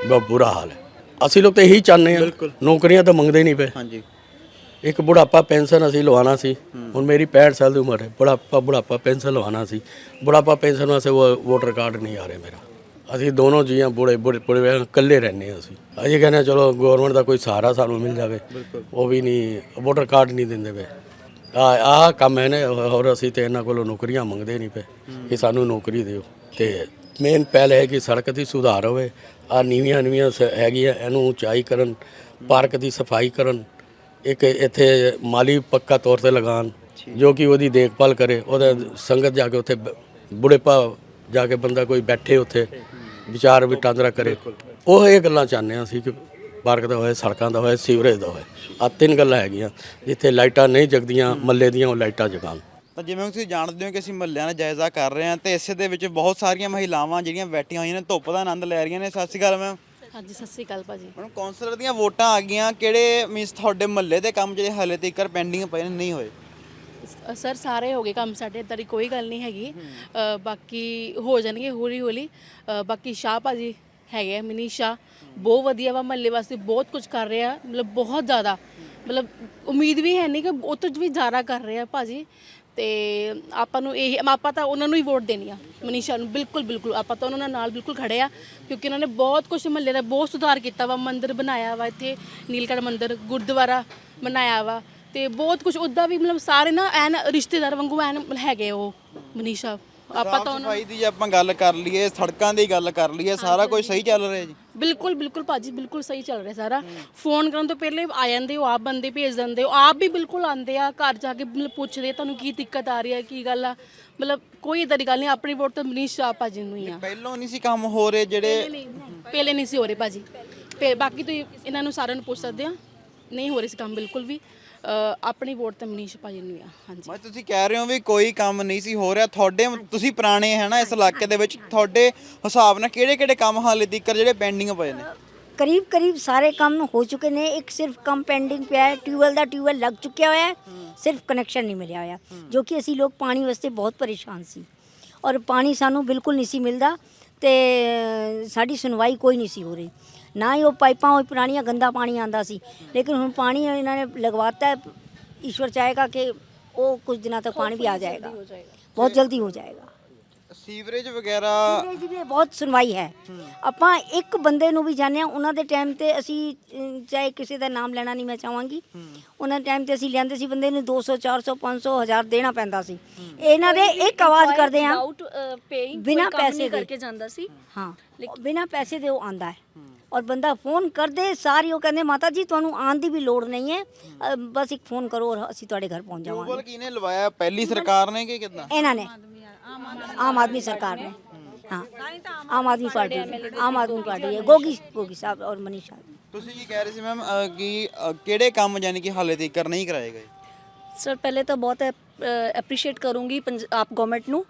ਬਹੁਤ ਬੁਰਾ ਹਾਲ ਹੈ। ਅਸੀਂ ਲੋਕ ਤਾਂ ਇਹੀ ਚਾਹੁੰਦੇ ਹਾਂ। ਨੌਕਰੀਆਂ ਤਾਂ ਮੰਗਦੇ ਨਹੀਂ ਪਏ। ਹਾਂਜੀ। ਇੱਕ ਬੁਢਾਪਾ ਪੈਨਸ਼ਨ ਅਸੀਂ ਲਵਾਉਣਾ ਸੀ। ਹੁਣ ਮੇਰੀ 65 ਸਾਲ ਦੀ ਉਮਰ ਹੈ। ਬੁਢਾਪਾ ਬੁਢਾਪਾ ਪੈਨਸ਼ਨ ਲਵਾਉਣਾ ਸੀ। ਬੁਢਾਪਾ ਪੈਨਸ਼ਨ ਵਾਸਤੇ ਉਹ ਵੋਟਰ ਕਾਰਡ ਨਹੀਂ ਆ ਰਿਹਾ ਮੇਰਾ। ਅਸੀਂ ਦੋਨੋਂ ਜੀਆਂ ਬੁੜੇ ਬੁੜੇ ਬੁੜੇ ਇਕੱਲੇ ਰਹਿੰਦੇ ਹਾਂ ਅਸੀਂ। ਅਸੀਂ ਕਹਿੰਦੇ ਚਲੋ ਗਵਰਨਮੈਂਟ ਦਾ ਕੋਈ ਸਹਾਰਾ ਸਾਨੂੰ ਮਿਲ ਜਾਵੇ। ਉਹ ਵੀ ਨਹੀਂ ਵੋਟਰ ਕਾਰਡ ਨਹੀਂ ਦਿੰਦੇ ਪਏ। ਆ ਆਹ ਕੰਮ ਹੈ ਨੇ ਹੋਰ ਅਸੀਂ ਤੇ ਇਹਨਾਂ ਕੋਲੋਂ ਨੌਕਰੀਆਂ ਮੰਗਦੇ ਨਹੀਂ ਪਏ ਕਿ ਸਾਨੂੰ ਨੌਕਰੀ ਦਿਓ। ਤੇ ਮੇਨ ਪਹਿਲ ਹੈ ਕਿ ਸੜਕ ਦੀ ਸੁਧਾਰ ਹੋਵੇ ਆ ਨੀਵੀਆਂ ਨੀਵੀਆਂ ਹੈਗੀਆਂ ਇਹਨੂੰ ਉਚਾਈ ਕਰਨ ਪਾਰਕ ਦੀ ਸਫ਼ਾਈ ਕਰਨ ਇੱਕ ਇੱਥੇ ਮਾਲੀ ਪੱਕਾ ਤੌਰ ਤੇ ਲਗਾਉਣ ਜੋ ਕਿ ਉਹਦੀ ਦੇਖਭਾਲ ਕਰੇ ਉਹਦਾ ਸੰਗਤ ਜਾ ਕੇ ਉੱਥੇ ਬ- ਬੁਢੇਪਾ ਜਾ ਕੇ ਬੰਦਾ ਕੋਈ ਬੈਠੇ ਉੱਥੇ ਵਿਚਾਰ ਵਟਾਂਦਰਾ ਕਰੇ। ਉਹ ਇਹ ਗੱਲਾਂ ਚਾਹੁੰਦੇ ਹਾਂ ਅਸੀਂ ਕਿ ਪਾਰਕ ਦਾ ਹੋਏ ਸੜਕਾਂ ਦਾ ਹੋਏ ਸੀਵਰੇਜ ਦਾ ਹੋਏ। ਆ ਤਿੰਨ ਗੱਲਾਂ ਹੈਗੀਆਂ ਜਿੱਥੇ ਲਾਈਟਾਂ ਨਹੀਂ ਜਗਦੀਆਂ ਮੱਲੇ ਦੀਆਂ ਉਹ ਲਾਈਟਾਂ ਜਗਾਉਣ। ਤਾਂ ਜਿਵੇਂ ਤੁਸੀਂ ਜਾਣਦੇ ਹੋ ਕਿ ਅਸੀਂ ਮਹੱਲਿਆਂ ਦਾ ਜਾਇਜ਼ਾ ਕਰ ਰਹੇ ਹਾਂ ਤੇ ਇਸੇ ਦੇ ਵਿੱਚ ਬਹੁਤ ਸਾਰੀਆਂ ਮਹਿਲਾਵਾਂ ਜਿਹੜੀਆਂ ਬੈਠੀਆਂ ਹੋਈਆਂ ਨੇ ਧੁੱਪ ਦਾ ਆਨੰਦ ਲੈ ਰਹੀਆਂ ਨੇ। ਸਤਿ ਸ਼੍ਰੀ ਅਕਾਲ ਮੈਮ। ਹਾਂਜੀ ਸਤਿ ਸ੍ਰੀ ਅਕਾਲ ਭਾਜੀ। ਹੁਣ ਕੌਂਸਲਰ ਦੀਆਂ ਵੋਟਾਂ ਆ ਗਈਆਂ ਕਿਹੜੇ ਮੀਨਸ ਤੁਹਾਡੇ ਮਹੱਲੇ ਦੇ ਕੰਮ ਜਿਹੜੇ ਹਲੇ ਤੱਕ ਪੈਂਡਿੰਗ ਪਏ ਨੇ ਨਹੀਂ ਹੋਏ? ਸ- ਸਰ ਸਾਰੇ ਹੋ ਗਏ ਕੰਮ ਸਾਡੇ ਇਦਾਂ ਦੀ ਕੋਈ ਗੱਲ ਨਹੀਂ ਹੈਗੀ। ਅ, ਬਾਕੀ ਹੋ ਜਾਣਗੇ ਹੌਲੀ ਹੌਲੀ ਅ, ਬਾਕੀ ਸ਼ਾਹ ਭਾਜੀ ਹੈਗੇ ਆ ਮਿਨੀ ਸ਼ਾਹ। ਬਹੁਤ ਵਧੀਆ ਵਾ ਮਹੱਲੇ ਵਾਸਤੇ ਬਹੁਤ ਕੁਝ ਕਰ ਰਿਹਾ ਮਤਲਬ ਬਹੁਤ ਜ਼ਿਆਦਾ। ਮਤਲਬ ਉਮੀਦ ਵੀ ਹੈ ਨਹੀਂ ਕਿ ਉਹ ਤੋਂ ਵੀ ਜ਼ਿਆਦਾ ਕਰ ਰਿਹਾ ਭਾਜੀ। ਤੇ ਆਪਾਂ ਨੂੰ ਇਹ ਆਪਾਂ ਤਾਂ ਉਹਨਾਂ ਨੂੰ ਹੀ ਵੋਟ ਦੇਣੀ ਆ, ਮਨੀਸ਼ਾ ਨੂੰ। ਬਿਲਕੁਲ ਬਿਲਕੁਲ। ਆਪਾਂ ਤਾਂ ਉਹਨਾਂ ਨਾਲ ਬਿਲਕੁਲ ਖੜੇ ਆ, ਕਿਉਂਕਿ ਉਹਨਾਂ ਨੇ ਬਹੁਤ ਕੁਝ ਮਹੱਲੇ ਦਾ ਬਹੁਤ ਸੁਧਾਰ ਕੀਤਾ ਵਾ। ਮੰਦਿਰ ਬਣਾਇਆ ਵਾ ਇੱਥੇ, ਨੀਲਕੰਠ ਮੰਦਿਰ, ਗੁਰਦੁਆਰਾ ਬਣਾਇਆ ਵਾ। ਤੇ ਬਹੁਤ ਕੁਝ ਉੱਦਾਂ ਵੀ ਮਤਲਬ ਸਾਰੇ ਨਾ ਐਨ ਰਿਸ਼ਤੇਦਾਰ ਵਾਂਗੂ ਐਨ ਹੈਗੇ ਉਹ, ਮਨੀਸ਼ਾ। ਆਪਾਂ ਤਾਂ ਉਹਨਾਂ ਸਫ਼ਾਈ ਦੀ ਜੇ ਆਪਾਂ ਗੱਲ ਕਰ ਲਈਏ ਸੜਕਾਂ ਦੀ ਗੱਲ ਕਰ ਲਈਏ ਸਾਰਾ ਕੁਝ ਸਹੀ ਚੱਲ ਰਿਹਾ ਜੀ। ਬਿਲਕੁਲ ਬਿਲਕੁਲ ਭਾਜੀ ਬਿਲਕੁਲ ਸਹੀ ਚੱਲ ਰਿਹਾ ਸਾਰਾ। ਫੋਨ ਕਰਨ ਤੋਂ ਪਹਿਲੇ ਆ ਜਾਂਦੇ ਉਹ ਆਪ ਬੰਦੇ ਭੇਜ ਦਿੰਦੇ ਉਹ ਆਪ ਵੀ ਬਿਲਕੁਲ ਆਉਂਦੇ ਆ ਘਰ ਜਾ ਕੇ ਮਤਲਬ ਪੁੱਛਦੇ ਤੁਹਾਨੂੰ ਕੀ ਦਿੱਕਤ ਆ ਰਹੀ ਹੈ ਕੀ ਗੱਲ ਆ। ਮਤਲਬ ਕੋਈ ਇਦਾਂ ਦੀ ਗੱਲ ਨਹੀਂ ਆਪਣੀ ਵੋਟ ਤਾਂ ਮਨੀਸ਼ ਸ਼ਾਹ ਭਾਜੀ ਨੂੰ ਹੀ ਆ। ਪਹਿਲਾਂ ਨਹੀਂ ਸੀ ਕੰਮ ਹੋ ਰਹੇ ਜਿਹੜੇ ਪਹਿਲੇ ਨਹੀਂ ਸੀ ਹੋ ਰਹੇ ਭਾਜੀ ਤੇ ਬਾਕੀ ਤੁਸੀਂ ਇਹਨਾਂ ਨੂੰ ਸਾਰਿਆਂ ਨੂੰ ਪੁੱਛ ਸਕਦੇ ਆ। ਨਹੀਂ ਹੋ ਰਹੇ ਸੀ ਕੰਮ ਬਿਲਕੁਲ ਵੀ। ਆਪਣੀ ਵੋਟ ਤਾਂ ਮਨੀਸ਼ ਭਾਜੀ ਨੂੰ ਆ ਹਾਂਜੀ। ਮੈਂ ਤੁਸੀਂ ਕਹਿ ਰਹੇ ਹੋ ਵੀ ਕੋਈ ਕੰਮ ਨਹੀਂ ਸੀ ਹੋ ਰਿਹਾ ਤੁਹਾਡੇ ਤੁਸੀਂ ਪੁਰਾਣੇ ਹੈ ਨਾ ਇਸ ਇਲਾਕੇ ਦੇ ਵਿੱਚ ਤੁਹਾਡੇ ਹਿਸਾਬ ਨਾਲ ਕਿਹੜੇ ਕਿਹੜੇ ਕੰਮ ਹਾਲੇ ਤੱਕ ਜਿਹੜੇ ਪੈਂਡਿੰਗ ਪਏ ਨੇ? ਕਰੀਬ ਕਰੀਬ ਸਾਰੇ ਕੰਮ ਹੋ ਚੁੱਕੇ ਨੇ ਇੱਕ ਸਿਰਫ ਕੰਮ ਪੈਂਡਿੰਗ ਪਿਆ ਹੈ ਟਿਊਬਵੈਲ ਦਾ ਟਿਊਬਵੈਲ ਲੱਗ ਚੁੱਕਿਆ ਹੋਇਆ ਹੈ ਸਿਰਫ ਕਨੈਕਸ਼ਨ ਨਹੀਂ ਮਿਲਿਆ ਹੋਇਆ ਜੋ ਕਿ ਅਸੀਂ ਲੋਕ ਪਾਣੀ ਵਾਸਤੇ ਬਹੁਤ ਪਰੇਸ਼ਾਨ ਸੀ। ਔਰ ਪਾਣੀ ਸਾਨੂੰ ਬਿਲਕੁਲ ਨਹੀਂ ਸੀ ਮਿਲਦਾ ਤੇ ਸਾਡੀ ਸੁਣਵਾਈ ਕੋਈ ਨਹੀਂ ਸੀ ਹੋ ਰਹੀ। ਨਾ ਹੀ ਉਹ ਪਾਈਪਾਂ ਉਹ ਪੁਰਾਣੀਆਂ ਗੰਦਾ ਪਾਣੀ ਆਂਦਾ ਸੀ। ਲੇਕਿਨ ਹੁਣ ਪਾਣੀ ਇਹਨਾਂ ਨੇ ਲਗਵਾਤਾ ਹੈ ਈਸ਼ਵਰ ਚਾਹੇਗਾ ਕਿ ਉਹ ਕੁਝ ਦਿਨਾਂ ਤੱਕ ਪਾਣੀ ਵੀ ਆ ਜਾਏਗਾ। ਬਹੁਤ ਜਲਦੀ ਹੋ ਜਾਏਗਾ। ਸੀਵਰੇਜ ਵਗੈਰਾ ਸੀਵਰੇਜ ਦੀ ਵੀ ਬਹੁਤ ਸੁਣਵਾਈ ਹੈ। ਆਪਾਂ ਇੱਕ ਬੰਦੇ ਨੂੰ ਵੀ ਜਾਣਿਆ ਉਹਨਾਂ ਦੇ ਟਾਈਮ ਤੇ ਅਸੀਂ ਚਾਹੇ ਕਿਸੇ ਦਾ ਨਾਮ ਲੈਣਾ ਨਹੀਂ ਮੈਂ ਚਾਹਾਂਗੀ। ਉਹਨਾਂ ਦੇ ਟਾਈਮ ਤੇ ਅਸੀਂ ਲੈਂਦੇ ਸੀ ਬੰਦੇ ਨੂੰ 200 400 500 1000 ਦੇਣਾ ਪੈਂਦਾ ਸੀ। ਇਹਨਾਂ ਦੇ ਇੱਕ ਆਵਾਜ਼ ਕਰਦੇ ਪੇਇੰਗ ਬਿਨਾਂ ਪੈਸੇ ਦੇ। ਕਰਕੇ ਜਾਂਦਾ ਸੀ। ਹਾਂ। ਬਿਨਾਂ ਪੈਸੇ ਦੇ ਉਹ ਆਂਦਾ ਹੈ। ਔਰ ਬੰਦਾ ਫੋਨ ਕਰਦੇ ਸਾਰੇ ਉਹ ਕਹਿੰਦੇ ਮਾਤਾ ਜੀ ਤੁਹਾਨੂੰ ਆਉਣ ਦੀ ਵੀ ਲੋੜ ਨਹੀਂ ਹੈ। ਬਸ ਇੱਕ ਫੋਨ ਕਰੋ ਔਰ ਅਸੀਂ ਤੁਹਾਡੇ ਘਰ ਪਹੁੰਚ ਜਾਵਾਂਗੇ। ਟਿਊਬਵੈਲ ਕਿਹਨੇ ਲਵਾਇਆ? ਪਹਿਲੀ ਸਰਕਾਰ ਨੇ ਕਿ ਕਿਦਾਂ? ਇਹਨਾਂ ਨੇ। ਆਮ ਆਦਮੀ ਸਰਕਾਰ ਨੇ। ਹਾਂ। ਆਮ ਆਦਮੀ ਪਾਰਟੀ ਆਮ ਆਦਮੀ ਪਾਰਟੀ ਹੈ। ਗੋਗੀ ਗੋਗੀ ਸਾਹਿਬ ਔਰ ਮਨੀਸ਼ ਤੁਸੀਂ ਕੀ ਕਹਿ ਰਹੇ ਸੀ ਮੈਮ ਕਿ ਕਿਹੜੇ ਕੰਮ ਯਾਨੀ ਕਿ ਹਾਲੇ ਤੱਕ ਨਹੀਂ ਕਰਾਏ ਗਏ? ਸਰ ਪਹਿਲੇ ਤਾਂ ਬਹੁਤ ਐਪਰੀਸ਼ੀਏਟ ਕਰੂੰਗੀ ਪੰਜ- ਆਪ ਗਵਰਨਮੈਂਟ ਨੂੰ।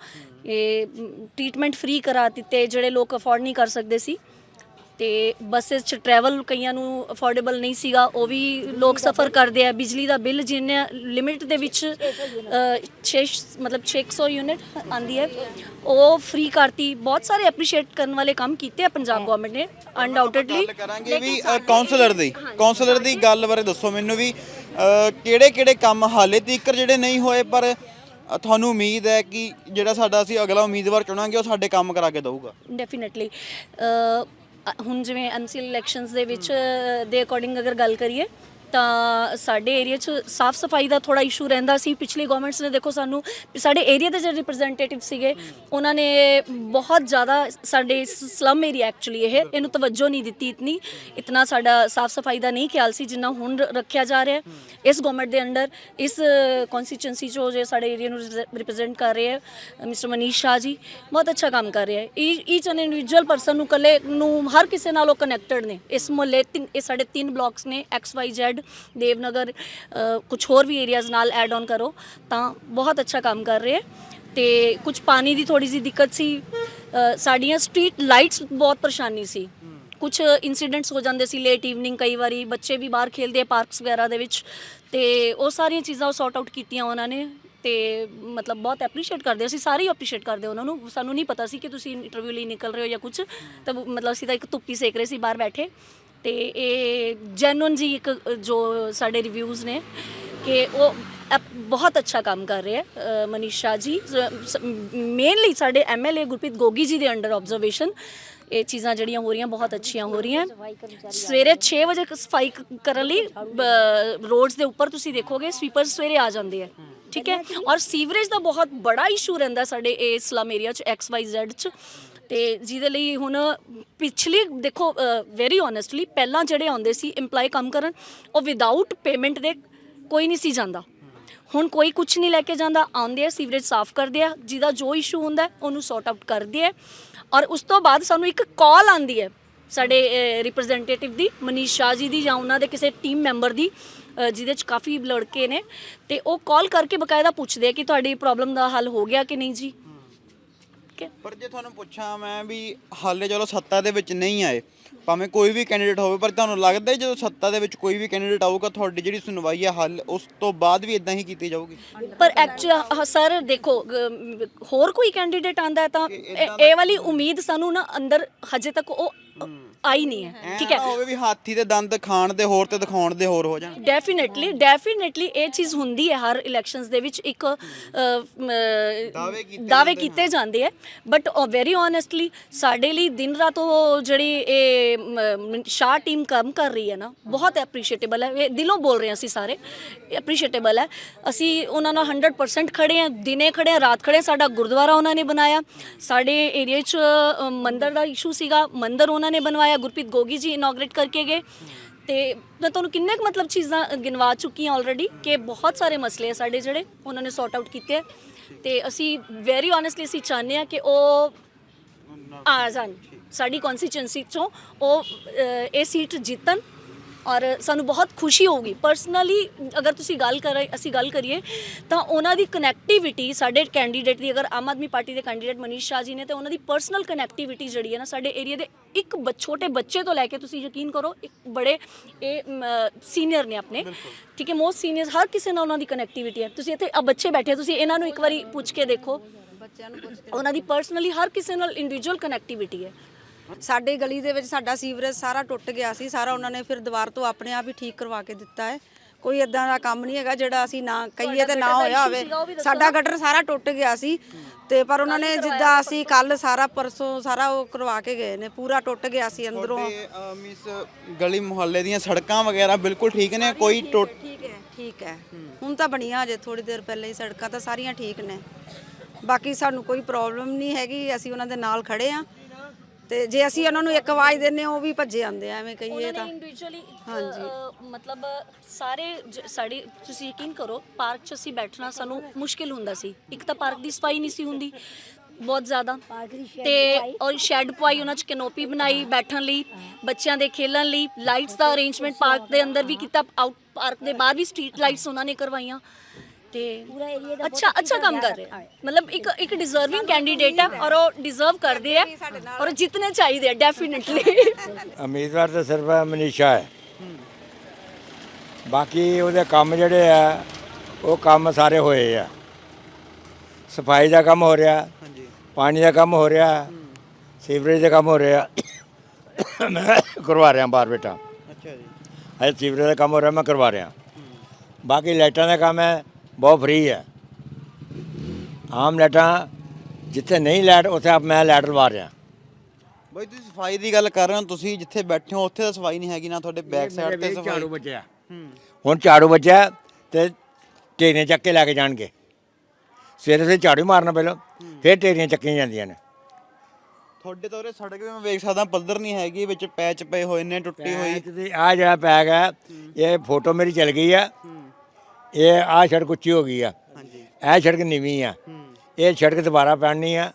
ਇਹ ਟ੍ਰੀਟਮੈਂਟ ਫ੍ਰੀ ਕਰਾ ਦਿੱਤੇ ਜਿਹੜੇ ਲੋਕ ਅਫੋਰਡ ਨਹੀਂ ਕਰ ਸਕਦੇ ਸੀ। ਤੇ ਬੱਸਸ ਚ ਟਰੈਵਲ ਕਈਆਂ ਨੂੰ ਅਫੋਰਡੇਬਲ ਨਹੀਂ ਸੀਗਾ ਉਹ ਵੀ ਲੋਕ ਸਫਰ ਕਰਦੇ ਆ। ਬਿਜਲੀ ਦਾ ਬਿੱਲ ਜਿੰਨੇ ਲਿਮਿਟ ਦੇ ਵਿੱਚ 6 ਮਤਲਬ 600 ਯੂਨਿਟ ਆਂਦੀ ਹੈ। ਉਹ ਫ੍ਰੀ ਕਰਤੀ। ਬਹੁਤ ਸਾਰੇ ਐਪਰੀਸ਼ੀਏਟ ਕਰਨ ਵਾਲੇ ਕੰਮ ਕੀਤੇ ਆ ਪੰਜਾਬ ਗਵਰਨਮੈਂਟ ਨੇ ਅਨਡਾਊਟਡਲੀ ਗੱਲ ਕਰਾਂਗੇ ਵੀ ਕਾਉਂਸਲਰ ਦੀ। ਕਾਉਂਸਲਰ ਦੀ ਗੱਲ ਬਾਰੇ ਦੱਸੋ ਮੈਨੂੰ ਵੀ ਕਿਹੜੇ ਕਿਹੜੇ ਕੰਮ ਹਾਲੇ ਤੱਕ ਜਿਹੜੇ ਨਹੀਂ ਹੋਏ ਪਰ ਤੁਹਾਨੂੰ ਉਮੀਦ ਹੈ ਕਿ ਜਿਹੜਾ ਸਾਡਾ ਅਸੀਂ ਅਗਲਾ ਉਮੀਦਵਾਰ ਚੁਣਾਂਗੇ ਉਹ ਸਾਡੇ ਕੰਮ ਕਰਾ ਕੇ ਦਊਗਾ? ਡੈਫੀਨਿਟਲੀ ਹੁਣ ਜਿਵੇਂ ਐਮਸੀਐਲ ਇਲੈਕਸ਼ਨਸ ਦੇ ਵਿੱਚ ਦੇ ਅਕੋਰਡਿੰਗ ਅਗਰ ਗੱਲ ਕਰੀਏ ਤਾਂ ਸਾਡੇ ਏਰੀਆ 'ਚ ਸਾਫ਼ ਸਫ਼ਾਈ ਦਾ ਥੋੜਾ ਇਸ਼ੂ ਰਹਿੰਦਾ ਸੀ। ਪਿਛਲੀ ਗਵਰਨਮੈਂਟਸ ਨੇ ਦੇਖੋ ਸਾਨੂੰ, ਸਾਡੇ ਏਰੀਆ ਦੇ ਜਿਹੜੇ ਰਿਪਰੈਜ਼ੈਂਟੇਟਿਵ ਸੀਗੇ, ਉਹਨਾਂ ਨੇ ਬਹੁਤ ਜ਼ਿਆਦਾ ਸਾਡੇ ਸਲਮ ਏਰੀਆ ਐਕਚੁਅਲੀ ਇਹ, ਇਹਨੂੰ ਤਵੱਜੋ ਨਹੀਂ ਦਿੱਤੀ ਇਤਨੀ। ਇਤਨਾ ਸਾਡਾ ਸਾਫ਼ ਸਫ਼ਾਈ ਦਾ ਨਹੀਂ ਖਿਆਲ ਸੀ ਜਿੰਨਾ ਹੁਣ ਰੱਖਿਆ ਜਾ ਰਿਹਾ। ਇਸ ਗਵਰਨਮੈਂਟ ਦੇ ਅੰਡਰ ਇਸ ਕਨਸਟੀਚੁਐਂਸੀ ਚੋਂ ਜੇ ਸਾਡੇ ਏਰੀਆ ਨੂੰ ਰਿਪਰੈਜ਼ੈਂਟ ਕਰ ਰਹੇ ਹੈ ਮਿਸਟਰ ਮਨੀਸ਼ ਸ਼ਾਹ ਜੀ, ਬਹੁਤ ਅੱਛਾ ਕੰਮ ਕਰ ਰਿਹਾ ਹੈ। ਈਚ ਐਨ ਇੰਡੀਵਿਜੂਅਲ ਪਰਸਨ ਨੂੰ ਕੱਲੇ ਨੂੰ ਹਰ ਕਿਸੇ ਨਾਲ ਉਹ ਕਨੈਕਟਡ ਨੇ। ਇਸ ਮੁਹੱਲੇ ਤਿੰਨ, ਇਹ ਸਾਡੇ ਤਿੰਨ ਬਲਾਕਸ ਨੇ ਐਕਸ ਵਾਈ ਜ਼ੈਡ ਦੇਵਨਗਰ ਕੁਝ ਹੋਰ ਵੀ ਏਰੀਆਜ਼ ਨਾਲ ਐਡ ਆਨ ਕਰੋ, ਤਾਂ ਬਹੁਤ ਅੱਛਾ ਕੰਮ ਕਰ ਰਹੇ ਹੈ। ਤੇ ਕੁਝ ਪਾਣੀ ਦੀ ਥੋੜੀ ਜਿਹੀ ਦਿੱਕਤ ਸੀ। ਸਾਡੀਆਂ ਸਟਰੀਟ ਲਾਈਟਸ ਬਹੁਤ ਪਰੇਸ਼ਾਨੀ ਸੀ। ਕੁਝ ਇਨਸੀਡੈਂਟਸ ਹੋ ਜਾਂਦੇ ਸੀ ਲੇਟ ਈਵਨਿੰਗ ਕਈ ਵਾਰੀ, ਬੱਚੇ ਵੀ ਬਾਹਰ ਖੇਲਦੇ ਆ ਪਾਰਕਸ ਵਗੈਰਾ ਦੇ ਵਿੱਚ। ਤੇ ਉਹ ਸਾਰੀਆਂ ਚੀਜ਼ਾਂ ਉਹ ਸੌਰਟ ਆਊਟ ਕੀਤੀਆਂ ਉਹਨਾਂ ਨੇ। ਤੇ ਮਤਲਬ ਬਹੁਤ ਐਪਰੀਸ਼ੀਏਟ ਕਰਦੇ ਅਸੀਂ ਸਾਰੇ ਹੀ ਐਪਰੀਸ਼ੀਏਟ ਕਰਦੇ ਉਹਨਾਂ ਨੂੰ। ਸਾਨੂੰ ਨਹੀਂ ਪਤਾ ਸੀ ਕਿ ਤੁਸੀਂ ਇੰਟਰਵਿਊ ਲਈ ਨਿਕਲ ਰਹੇ ਹੋ ਜਾਂ ਕੁਝ ਤਾਂ ਮਤਲਬ ਅਸੀਂ ਤਾਂ ਇੱਕ ਧੁੱਪੀ ਸੇਕ ਰਹੇ ਸੀ ਬਾਹਰ ਬੈਠੇ। ਤੇ ਇਹ ਜੈਨੂਨ ਜੀ ਇੱਕ ਜੋ ਸਾਡੇ ਰਿਵਿਊਜ਼ ਨੇ ਕਿ ਉਹ ਅਪ- ਬਹੁਤ ਅੱਛਾ ਕੰਮ ਕਰ ਰਹੇ ਹੈ ਮਨੀਸ਼ਾ ਜੀ। ਮੇਨਲੀ ਸਾਡੇ ਐਮਐਲਏ ਗੁਰਪ੍ਰੀਤ ਗੋਗੀ ਜੀ ਦੇ ਅੰਡਰ ਆਬਜ਼ਰਵੇਸ਼ਨ ਇਹ ਚੀਜ਼ਾਂ ਜਿਹੜੀਆਂ ਹੋ ਰਹੀਆਂ, ਬਹੁਤ ਅੱਛੀਆਂ ਹੋ ਰਹੀਆਂ। ਸਵੇਰੇ 6 ਵਜੇ ਕ- ਸਫ਼ਾਈ ਕ- ਕਰਨ ਲਈ ਰੋਡਸ ਦੇ ਉੱਪਰ ਤੁਸੀਂ ਦੇਖੋਗੇ ਸਵੀਪਰ ਸਵੇਰੇ ਆ ਜਾਂਦੇ ਆ, ਠੀਕ ਹੈ? ਔਰ ਸੀਵਰੇਜ ਦਾ ਬਹੁਤ ਬੜਾ ਇਸ਼ੂ ਰਹਿੰਦਾ ਸਾਡੇ ਇਹ ਸਲਮ ਏਰੀਆ ਚ ਐਕਸ ਵਾਈ ਜ਼ੈਡ ਚ। ਤੇ ਜਿਹਦੇ ਲਈ ਹੁਣ ਪਿਛਲੀ, ਦੇਖੋ ਵੈਰੀ ਓਨੈਸਟਲੀ ਪਹਿਲਾਂ ਜਿਹੜੇ ਆਉਂਦੇ ਸੀ EMPLOYE ਕੰਮ ਕਰਨ, ਉਹ ਵਿਦਆਊਟ ਪੇਮੈਂਟ ਦੇ ਕੋਈ ਨਹੀਂ ਸੀ ਜਾਂਦਾ। ਹੁਣ ਕੋਈ ਕੁਝ ਨਹੀਂ ਲੈ ਕੇ ਜਾਂਦਾ, ਆਉਂਦੇ ਆ, ਸੀਵਰੇਜ ਸਾਫ਼ ਕਰਦੇ ਆ, ਜਿਹਦਾ ਜੋ ਇਸ਼ੂ ਹੁੰਦਾ, ਉਹਨੂੰ ਸੌਰਟ ਆਊਟ ਕਰਦੇ ਆ। ਔਰ ਉਸ ਤੋਂ ਬਾਅਦ ਸਾਨੂੰ ਇੱਕ ਕਾਲ ਆਂਦੀ ਹੈ, ਸਾਡੇ ਰਿਪਰੈਜ਼ੈਂਟੇਟਿਵ ਦੀ, ਮਨੀਸ਼ ਸ਼ਾਹ ਜੀ ਦੀ ਜਾਂ ਉਹਨਾਂ ਦੇ ਕਿਸੇ ਟੀਮ ਮੈਂਬਰ ਦੀ ਜਿਹਦੇ ਚ ਕਾਫੀ ਲੜਕੇ ਨੇ। ਤੇ ਉਹ ਕਾਲ ਕਰਕੇ ਬਕਾਇਦਾ ਪੁੱਛਦੇ ਆ ਕਿ ਤੁਹਾਡੀ ਪ੍ਰੋਬਲਮ ਦਾ ਹੱਲ ਹੋ ਗਿਆ ਕਿ ਨਹੀਂ ਜੀ? ਠੀਕ ਹੈ ਪਰ ਜੇ ਤੁਹਾਨੂੰ ਪੁੱਛਾਂ ਮੈਂ ਵੀ ਹਾਲੇ ਚਲੋ ਸੱਤਾ ਦੇ ਵਿੱਚ ਨਹੀਂ ਆਏ ਭਾਵੇਂ ਕੋਈ ਵੀ ਕੈਂਡੀਡੇਟ ਹੋਵੇ ਪਰ ਤੁਹਾਨੂੰ ਲੱਗਦਾ ਹੈ ਜਦੋਂ ਸੱਤਾ ਦੇ ਵਿੱਚ ਕੋਈ ਵੀ ਕੈਂਡੀਡੇਟ ਆਊਗਾ ਤੁਹਾਡੀ ਜਿਹੜੀ ਸੁਣਵਾਈ ਹੈ ਹੱਲ ਉਸ ਤੋਂ ਬਾਅਦ ਵੀ ਇਦਾਂ ਹੀ ਕੀਤੀ ਜਾਊਗੀ? ਪਰ ਐਕਚੁਅਲ ਸਰ ਦੇਖੋ ਹੋਰ ਕੋਈ ਕੈਂਡੀਡੇਟ ਆਂਦਾ ਤਾਂ ਇਹ ਇਹ ਵਾਲੀ ਉਮੀਦ ਸਾਨੂੰ ਨਾ ਅੰਦਰ ਹਜੇ ਤੱਕ ਉਹ ਆਈ ਨਹੀਂ ਹੈ ਠੀਕ ਹੈ। ਹੋਵੇ ਵੀ ਹਾਥੀ ਦੇ ਦੰਦ ਖਾਣ ਦੇ ਹੋਰ ਤੇ ਦਿਖਾਉਣ ਦੇ ਹੋਰ ਹੋ ਜਾਣ। ਡੈਫੀਨਿਟਲੀ ਡੈਫੀਨਿਟਲੀ ਇਹ ਚੀਜ਼ ਹੁੰਦੀ ਹੈ ਹਰ ਇਲੈਕਸ਼ਨਸ ਦੇ ਵਿੱਚ ਇੱਕ ਦਾਅਵੇ ਕੀਤੇ ਜਾਂਦੇ ਆ ਬਟ ਵੈਰੀ ਓਨੈਸਟਲੀ ਸਾਡੇ ਲਈ ਦਿਨ ਰਾਤ ਉਹ ਜਿਹੜੀ ਇਹ ਸ਼ਾਹ ਟੀਮ ਕੰਮ ਕਰ ਰਹੀ ਹੈ ਨਾ ਬਹੁਤ ਐਪਰੀਸ਼ੀਏਟੇਬਲ ਹੈ। ਦਿਲੋਂ ਬੋਲ ਰਹੇ ਹਾਂ ਅਸੀਂ ਸਾਰੇ ਐਪਰੀਸ਼ੀਏਟੇਬਲ ਹੈ। ਅਸੀਂ ਉਹਨਾਂ ਨਾਲ 100% ਖੜੇ ਆ ਦਿਨੇ ਖੜੇ ਆ ਰਾਤ ਖੜੇ ਹਾਂ। ਸਾਡਾ ਗੁਰਦੁਆਰਾ ਉਹਨਾਂ ਨੇ ਬਣਾਇਆ। ਸਾਡੇ ਏਰੀਆ 'ਚ ਮੰਦਿਰ ਦਾ ਇਸ਼ੂ ਸੀਗਾ ਮੰਦਿਰ ਉਹਨਾਂ ਨੇ ਬਣਵਾਇਆ। ਗੁਰਪ੍ਰੀਤ ਗੋਗੀ ਜੀ ਇਨੋਗਰੇਟ ਕਰਕੇ ਗਏ। ਤੇ ਮੈਂ ਤੁਹਾਨੂੰ ਕਿੰਨੇ ਕੁ ਮਤਲਬ ਚੀਜ਼ਾਂ ਗਿਣਵਾ ਚੁੱਕੀ ਹਾਂ ਆਲਰੇਡੀ ਕਿ ਬਹੁਤ ਸਾਰੇ ਮਸਲੇ ਆ ਸਾਡੇ ਜਿਹੜੇ, ਉਹਨਾਂ ਨੇ ਸੌਰਟ ਆਊਟ ਕੀਤੇ ਆ। ਤੇ ਅਸੀਂ ਵੈਰੀ ਓਨੈਸਟਲੀ ਅਸੀਂ ਚਾਹੁੰਦੇ ਆ ਕਿ ਉਹ ਆ ਜਾਣ, ਸਾਡੀ ਕਨਸਟੀਚੁਐਂਸੀ ਚੋਂ ਉਹ ਇਹ ਸੀਟ ਜਿੱਤਣ। ਔਰ ਸਾਨੂੰ ਬਹੁਤ ਖੁਸ਼ੀ ਹੋਊਗੀ। ਪਰਸਨਲੀ ਅਗਰ ਤੁਸੀਂ ਗੱਲ ਕਰ ਅਸੀਂ ਗੱਲ ਕਰੀਏ ਤਾਂ ਉਹਨਾਂ ਦੀ ਕਨੈਕਟੀਵਿਟੀ ਸਾਡੇ ਕੈਂਡੀਡੇਟ ਦੀ ਅਗਰ ਆਮ ਆਦਮੀ ਪਾਰਟੀ ਦੇ ਕੈਂਡੀਡੇਟ ਮਨੀਸ਼ ਸ਼ਾਹ ਜੀ ਨੇ ਤੇ ਉਹਨਾਂ ਦੀ ਪਰਸਨਲ ਕਨੈਕਟੀਵਿਟੀ ਜਿਹੜੀ ਹੈ ਨਾ ਸਾਡੇ ਏਰੀਆ ਦੇ ਇੱਕ ਛੋਟੇ ਬੱਚੇ ਤੋਂ ਲੈ ਕੇ ਤੁਸੀਂ ਯਕੀਨ ਕਰੋ ਇੱਕ ਬੜੇ ਇਹ ਸੀਨੀਅਰ ਨੇ ਆਪਣੇ। ਠੀਕ ਹੈ ਮੋਸਟ ਸੀਨੀਅਰ ਹਰ ਕਿਸੇ ਨਾਲ ਉਹਨਾਂ ਦੀ ਕਨੈਕਟੀਵਿਟੀ ਹੈ। ਤੁਸੀਂ ਇੱਥੇ ਆ ਬੱਚੇ ਬੈਠੇ ਤੁਸੀਂ ਇਹਨਾਂ ਨੂੰ ਇੱਕ ਵਾਰੀ ਪੁੱਛ ਕੇ ਦੇਖੋ। ਉਹਨਾਂ ਦੀ ਪਰਸਨਲੀ ਹਰ ਕਿਸੇ ਨਾਲ ਇੰਡੀਵਿਜੂਅਲ ਕਨੈਕਟੀਵਿਟੀ ਹੈ। ਸਾਡੇ ਗਲੀ ਦੇ ਵਿੱਚ ਸਾਡਾ ਸੀਵਰੇਜ ਸਾਰਾ ਟੁੱਟ ਗਿਆ ਸੀ ਸਾਰਾ ਉਹਨਾਂ ਨੇ ਫਿਰ ਦੁਬਾਰ ਤੋਂ ਆਪਣੇ ਆਪ ਹੀ ਠੀਕ ਕਰਵਾ ਕੇ ਦਿੱਤਾ ਹੈ। ਕੋਈ ਇਦਾਂ ਦਾ ਕੰਮ ਨਹੀਂ ਹੈਗਾ ਜਿਹੜਾ ਅਸੀਂ ਨਾ ਕਹੀਏ ਤੇ ਨਾ ਹੋਇਆ ਹੋਵੇ। ਸਾਡਾ ਗਟਰ ਸਾਰਾ ਟੁੱਟ ਗਿਆ ਸੀ ਤੇ ਪਰ ਉਹਨਾਂ ਨੇ ਜਿੱਦਾਂ ਅਸੀਂ ਕੱਲ ਸਾਰਾ ਪਰਸੋਂ ਸਾਰਾ ਉਹ ਕਰਵਾ ਕੇ ਗਏ ਨੇ ਪੂਰਾ ਟੁੱਟ ਗਿਆ ਸੀ ਅੰਦਰੋਂ। ਤੇ ਮਿਸ ਗਲੀ ਮੁਹੱਲੇ ਦੀਆਂ ਸੜਕਾਂ ਵਗੈਰਾ ਬਿਲਕੁਲ ਠੀਕ ਨੇ? ਕੋਈ ਟੁੱਟ ਠੀਕ ਹੈ ਠੀਕ ਹੈ। ਹੁਣ ਤਾਂ ਬਣੀਆਂ ਹਜੇ ਥੋੜੀ ਦੇਰ ਪਹਿਲਾਂ ਹੀ ਸੜਕਾਂ ਤਾਂ ਸਾਰੀਆਂ ਠੀਕ ਨੇ। ਬਾਕੀ ਸਾਨੂੰ ਕੋਈ ਪ੍ਰੋਬਲਮ ਨਹੀਂ ਹੈਗੀ ਅਸੀਂ ਉਹਨਾਂ ਦੇ ਨਾਲ ਖੜੇ ਆ ਤੇ ਜੇ ਅਸੀਂ ਉਹਨਾਂ ਨੂੰ ਇੱਕ ਆਵਾਜ਼ ਦਿੰਨੇ ਉਹ ਵੀ ਭੱਜੇ ਆਉਂਦੇ ਆ ਐਵੇਂ ਕਹੀਏ ਉਹਨਾਂ ਤਾਂ। ਨੇ ਇੰਡੀਵਿਜੂਅਲੀ ਮਤਲਬ ਸਾਰੇ ਜ- ਸਾਡੀ ਤੁਸੀਂ ਯਕੀਨ ਕਰੋ ਪਾਰਕ 'ਚ ਅਸੀਂ ਬੈਠਣਾ ਸਾਨੂੰ ਮੁਸ਼ਕਿਲ ਹੁੰਦਾ ਸੀ। ਇੱਕ ਤਾਂ ਪਾਰਕ ਦੀ ਸਫ਼ਾਈ ਨਹੀਂ ਸੀ ਹੁੰਦੀ ਬਹੁਤ ਜ਼ਿਆਦਾ। ਤੇ ਔਰ ਸ਼ੈਡ ਪਵਾਈ ਉਹਨਾਂ ਚ ਕੈਨੋਪੀ ਬਣਾਈ ਬੈਠਣ ਲਈ ਬੱਚਿਆਂ ਦੇ ਖੇਲਣ ਲਈ ਲਾਈਟਸ ਦਾ ਅਰੇਂਜਮੈਂਟ ਪਾਰਕ ਦੇ ਅੰਦਰ ਵੀ ਕੀਤਾ ਆਊਟ ਪਾਰਕ ਦੇ ਬਾਹਰ ਵੀ ਸਟਰੀਟ ਲਾਈਟਸ ਉਹਨਾਂ ਨੇ ਕਰਵਾਈਆਂ। ਤੇ ਪੂਰਾ ਏਰੀਆ ਦਾ ਅੱਛਾ ਅੱਛਾ ਕੰਮ ਕਰ ਰਹੇ। ਮਤਲਬ ਇੱਕ ਇੱਕ ਡਿਜ਼ਰਵਿੰਗ ਕੈਂਡੀਡੇਟ ਹੈ। ਔਰ ਉਹ ਡਿਜ਼ਰਵ ਕਰਦੇ ਆ ਔਰ ਜਿੱਤਨੇ ਚਾਹੀਦੇ ਆ ਡੈਫੀਨਿਟਲੀ ਉਮੀਦਵਾਰ ਤਾਂ ਸਿਰਫ ਮਨੀਸ਼ਾ ਹੈ। ਬਾਕੀ ਉਹਦੇ ਕੰਮ ਜਿਹੜੇ ਆ ਉਹ ਕੰਮ ਸਾਰੇ ਹੋਏ ਆ। ਸਫ਼ਾਈ ਦਾ ਕੰਮ ਹੋ ਰਿਹਾ ਹਾਂਜੀ। ਪਾਣੀ ਦਾ ਕੰਮ ਹੋ ਰਿਹਾ ਸੀਵਰੇਜ ਦਾ ਕੰਮ ਹੋ ਰਿਹਾ। ਮੈਂ ਕਰਵਾ ਰਿਹਾ ਬਾਹਰ ਬੇਟਾ ਅੱਛਾ ਜੀ। ਅਜੇ ਸੀਵਰੇਜ ਦਾ ਕੰਮ ਹੋ ਰਿਹਾ ਮੈਂ ਕਰਵਾ ਰਿਹਾ। ਬਾਕੀ ਲਾਈਟਾਂ ਦਾ ਕੰਮ ਹੈ ਬਹੁਤ ਫ੍ਰੀ ਹੈ। ਆਮ ਲਾਈਟਾਂ ਜਿੱਥੇ ਨਹੀਂ ਲਾਈਟ ਉੱਥੇ ਆਪ ਮੈਂ ਲਾਈਟ ਲਵਾ ਰਿਹਾ। ਬਾਈ ਤੁਸੀਂ ਸਫ਼ਾਈ ਦੀ ਗੱਲ ਕਰ ਰਹੇ ਹੋ ਤੁਸੀਂ ਜਿੱਥੇ ਬੈਠੇ ਹੋ ਉੱਥੇ ਤਾਂ ਸਫ਼ਾਈ ਨਹੀਂ ਹੈਗੀ ਨਾ ਤੁਹਾਡੇ ਬੈਕ ਸਾਈਡ ਤੇ ਸਫ਼ਾਈ। ਝਾੜੂ ਬਚਿਆ ਹੁਣ ਝਾੜੂ ਬਚਿਆ ਤੇ ਢੇਰੀਆਂ ਚੱਕ ਕੇ ਲੈ ਕੇ ਜਾਣਗੇ। ਸਵੇਰੇ ਸਵੇਰੇ ਝਾੜੂ ਮਾਰਨਾ ਪਹਿਲਾਂ ਫਿਰ ਢੇਰੀਆਂ ਚੱਕੀਆਂ ਜਾਂਦੀਆਂ ਨੇ। ਤੁਹਾਡੇ ਤਾਂ ਉਰੇ ਸੜਕ ਵੀ ਮੈਂ ਵੇਖ ਸਕਦਾ ਪੱਧਰ ਨਹੀਂ ਹੈਗੀ ਵਿੱਚ ਪੈਚ ਪਏ ਹੋਏ ਨੇ ਟੁੱਟੀ ਹੋਈ। ਆ ਜਿਹੜਾ ਪੈਗ ਹੈ ਇਹ ਫੋਟੋ ਮੇਰੀ ਚਲ ਗਈ ਆ। ਇਹ ਆ ਸੜਕ ਉੱਚੀ ਹੋ ਗਈ ਆ। ਹਾਂਜੀ। ਇਹ ਸੜਕ ਨੀਵੀਂ ਆ। ਇਹ ਸੜਕ ਦੁਬਾਰਾ ਪੈਣੀ ਆ।